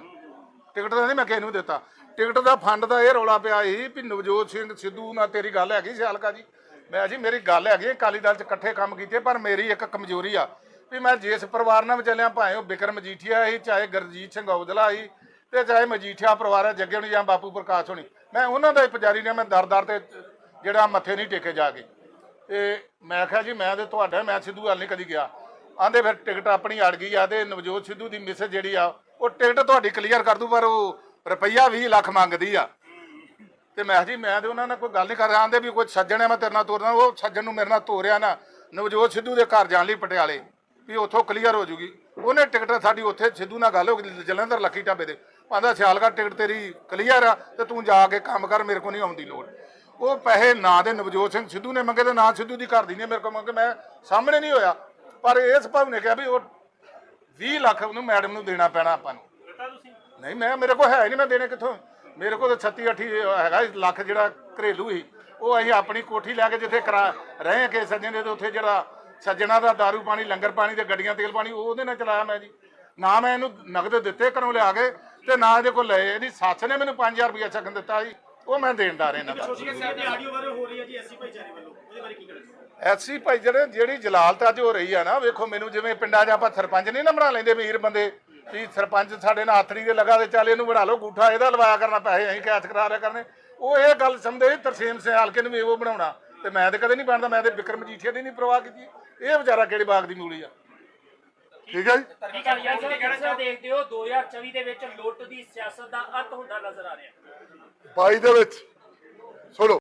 ਟਿਕਟ ਦਾ ਨਹੀਂ ਮੈਂ ਕਿਸੇ ਨੂੰ ਦਿੱਤਾ। ਟਿਕਟ ਦਾ ਫੰਡ ਦਾ ਇਹ ਰੌਲਾ ਪਿਆ ਸੀ ਵੀ ਨਵਜੋਤ ਸਿੰਘ ਸਿੱਧੂ ਨਾਲ ਤੇਰੀ ਗੱਲ ਹੈਗੀ ਸਿਆਲਕਾ ਜੀ। ਮੈਂ ਜੀ ਮੇਰੀ ਗੱਲ ਹੈਗੀ ਅਕਾਲੀ ਦਲ ਚ ਇਕੱਠੇ ਕੰਮ ਕੀਤੇ ਪਰ ਮੇਰੀ ਇੱਕ ਕਮਜ਼ੋਰੀ ਆ ਵੀ ਮੈਂ ਜਿਸ ਪਰਿਵਾਰ ਨਾਲ ਚੱਲਿਆ ਭਾਵੇਂ ਉਹ ਬਿਕਰਮ ਮਜੀਠੀਆ ਸੀ ਚਾਹੇ ਗੁਰਜੀਤ ਸਿੰਘ ਔਜਲਾ ਸੀ ਤੇ ਚਾਹੇ ਮਜੀਠੀਆ ਪਰਿਵਾਰ ਹੈ, ਜੱਗੇ ਹੋਣੀ ਜਾਂ ਬਾਪੂ ਪ੍ਰਕਾਸ਼ ਹੋਣੀ, ਮੈਂ ਉਹਨਾਂ ਦਾ ਹੀ ਪੁਜਾਰੀ ਨੇ, ਮੈਂ ਦਰ ਦਰ ਤੇ ਜਿਹੜਾ ਮੱਥੇ ਨਹੀਂ ਟੇਕੇ ਜਾ ਕੇ। ਤੇ ਮੈਂ ਕਿਹਾ ਜੀ, ਮੈਂ ਤੇ ਤੁਹਾਡਾ, ਮੈਂ ਸਿੱਧੂ ਵੱਲ ਨਹੀਂ ਕਦੀ ਗਿਆ। ਆਂਦੇ ਫਿਰ ਟਿਕਟ ਆਪਣੀ ਅੜ ਗਈ ਆ ਤੇ ਨਵਜੋਤ ਸਿੱਧੂ ਦੀ ਮਿਸ ਜਿਹੜੀ ਆ, ਉਹ ਟਿਕਟ ਤੁਹਾਡੀ ਕਲੀਅਰ ਕਰ ਦੂ, ਪਰ ਉਹ ਰੁਪਈਆ 20 ਲੱਖ ਮੰਗਦੀ ਆ। ਤੇ ਮੈਂ ਕਿਹਾ ਜੀ, ਮੈਂ ਤੇ ਉਹਨਾਂ ਨਾਲ ਕੋਈ ਗੱਲ ਨਹੀਂ ਕਰ ਰਿਹਾ ਆਂਦੇ ਵੀ ਕੋਈ ਸੱਜਣ ਹੈ ਮੈਂ ਤੇਰੇ ਨਾਲ ਤੋਰਨਾ ਉਹ ਸੱਜਣ ਨੂੰ ਮੇਰੇ ਨਾਲ ਤੋਰਿਆ ਨਾ, ਨਵਜੋਤ ਸਿੱਧੂ ਦੇ ਘਰ ਜਾਣ ਲਈ ਪਟਿਆਲੇ, ਵੀ ਉੱਥੋਂ ਕਲੀਅਰ ਹੋ ਜੂਗੀ। ਉਹਨੇ ਟਿਕਟ ਸਾਡੀ ਉੱਥੇ ਸਿੱਧੂ ਨਾਲ ਗੱਲ ਹੋ ਗਈ, ਜਲੰਧਰ ਲੱਕੀ ਢਾਬੇ ਦੇ ਆਂਦਾ ਸਿਆਲਗੜ੍ਹ ਟਿਕਟ ਤੇਰੀ ਕਲੀਅਰ ਆ ਤੇ ਤੂੰ ਜਾ ਕੇ ਕੰਮ ਕਰ ਮੇਰੇ ਕੋਲ ਨਹੀਂ ਆਉਂਦੀ ਲੋੜ। ਉਹ ਪੈਸੇ ਨਾ ਦੇ ਨਵਜੋਤ ਸਿੰਘ ਸਿੱਧੂ ਨੇ ਮੰਗੇ ਤੇ ਨਾ ਸਿੱਧੂ ਦੀ ਘਰ ਦੀ ਨੇ ਮੇਰੇ ਕੋਲ ਮੰਗੇ ਮੈਂ ਸਾਹਮਣੇ ਨਹੀਂ ਹੋਇਆ। ਪਰ ਇਸ ਭਾਵ ਨੇ ਕਿਹਾ ਵੀ ਉਹ 20 ਲੱਖ ਉਹਨੂੰ ਮੈਡਮ ਨੂੰ ਦੇਣਾ ਪੈਣਾ ਆਪਾਂ ਨੂੰ। ਨਹੀਂ ਮੈਂ ਮੇਰੇ ਕੋਲ ਹੈ ਨਹੀਂ ਮੈਂ ਦੇਣੇ ਕਿੱਥੋਂ? ਮੇਰੇ ਕੋਲ ਤਾਂ 36 ਅੱਠੀ ਹੈਗਾ ਸੀ ਲੱਖ ਜਿਹੜਾ ਘਰੇਲੂ ਸੀ। ਉਹ ਅਸੀਂ ਆਪਣੀ ਕੋਠੀ ਲੈ ਕੇ ਜਿੱਥੇ ਕਰਾ ਰਹੇ ਕੇ ਸੱਜਣੇ ਦੇ ਉੱਥੇ ਜਿਹੜਾ ਸੱਜਣਾ ਦਾ दारू ਪਾਣੀ ਲੰਗਰ ਪਾਣੀ ਤੇ ਗੱਡੀਆਂ ਤੇਲ ਪਾਣੀ ਉਹ ਉਹਦੇ ਨਾਲ ਚਲਾਇਆ ਮੈਂ ਜੀ। ਨਾ ਮੈਂ ਇਹਨੂੰ ਨਗਦ ਦਿੱਤੇ ਘਰੋਂ ਲਿਆ ਕੇ ਤੇ ਨਾ ਇਹਦੇ ਕੋਲ ਲਏ। ਇਹਦੀ ਸੱਸ ਨੇ ਮੈਨੂੰ 5000 ਰੁਪਇਆ ਚੱਕਣ ਦਿੱਤਾ ਜੀ। ਉਹ ਮੈਂ ਇਹਨਾਂ ਦਾ ਸੋਸ਼ਲ ਮੀਡੀਆ ਤੇ ਆਡੀਓ ਵਾਇਰਲ ਹੋ ਰਹੀ ਹੈ ਜੀ ਐਸਸੀ ਭਾਈਚਾਰੇ ਵੱਲੋਂ। ਉਹਦੇ ਬਾਰੇ ਕੀ ਕਹਿਣਾ ਐਸੀ ਭਾਈ ਜਿਹੜੇ ਜਿਹੜੀ ਜਲਾਲਤ ਅੱਜ ਹੋ ਰਹੀ ਆ ਨਾ ਵੇਖੋ ਮੈਨੂੰ ਜਿਵੇਂ ਪਿੰਡਾਂ 'ਚ ਆਪਾਂ ਸਰਪੰਚ ਨਹੀਂ ਨਾ ਬਣਾ ਲੈਂਦੇ ਅਮੀਰ ਬੰਦੇ। ਵੀ ਸਰਪੰਚ ਸਾਡੇ ਨਾਲ ਆਥਰੀ ਦੇ ਲਗਾ ਦੇ ਚੱਲ ਇਹਨੂੰ ਬਣਾ ਲਓ ਗੂਠਾ ਇਹਦਾ ਲਵਾਇਆ ਕਰਨਾ ਪੈਸੇ ਅਸੀਂ ਕੈਚ ਕਰਾ ਰਿਆ ਕਰਨੇ। ਉਹ ਇਹ ਗੱਲ ਸਮਝਦੇ ਤਰਸੇਮ ਸਿੰਘ ਹਲਕੇ ਨੂੰ ਵੀ ਉਹ ਬਣਾਉਣਾ। ਤੇ ਮੈਂ ਤੇ ਕਦੇ ਨਹੀਂ ਬਣਦਾ ਮੈਂ ਤੇ ਵਿਕਰਮ ਜੀਠੀਆ ਦੀ ਨਹੀਂ ਪ੍ਰਵਾਹ ਕੀਤੀ। ਇਹ ਵਿਚਾਰਾ ਕਿਹੜੇ ਬਾਗ ਦੀ ਮੂਲੀ ਆ? ਠੀਕ ਹੈ ਜੀ। ਦੇਖਦੇ ਹੋ 2024 ਦੇ ਵਿੱਚ ਲੁੱਟ ਦੀ ਸਿਆਸਤ ਦਾ ਅੰਤ ਹੁੰਦਾ ਨਜ਼ਰ ਆ ਰਿਹਾ। 22 ਦੇ ਵਿੱਚ। ਸੁਣੋ।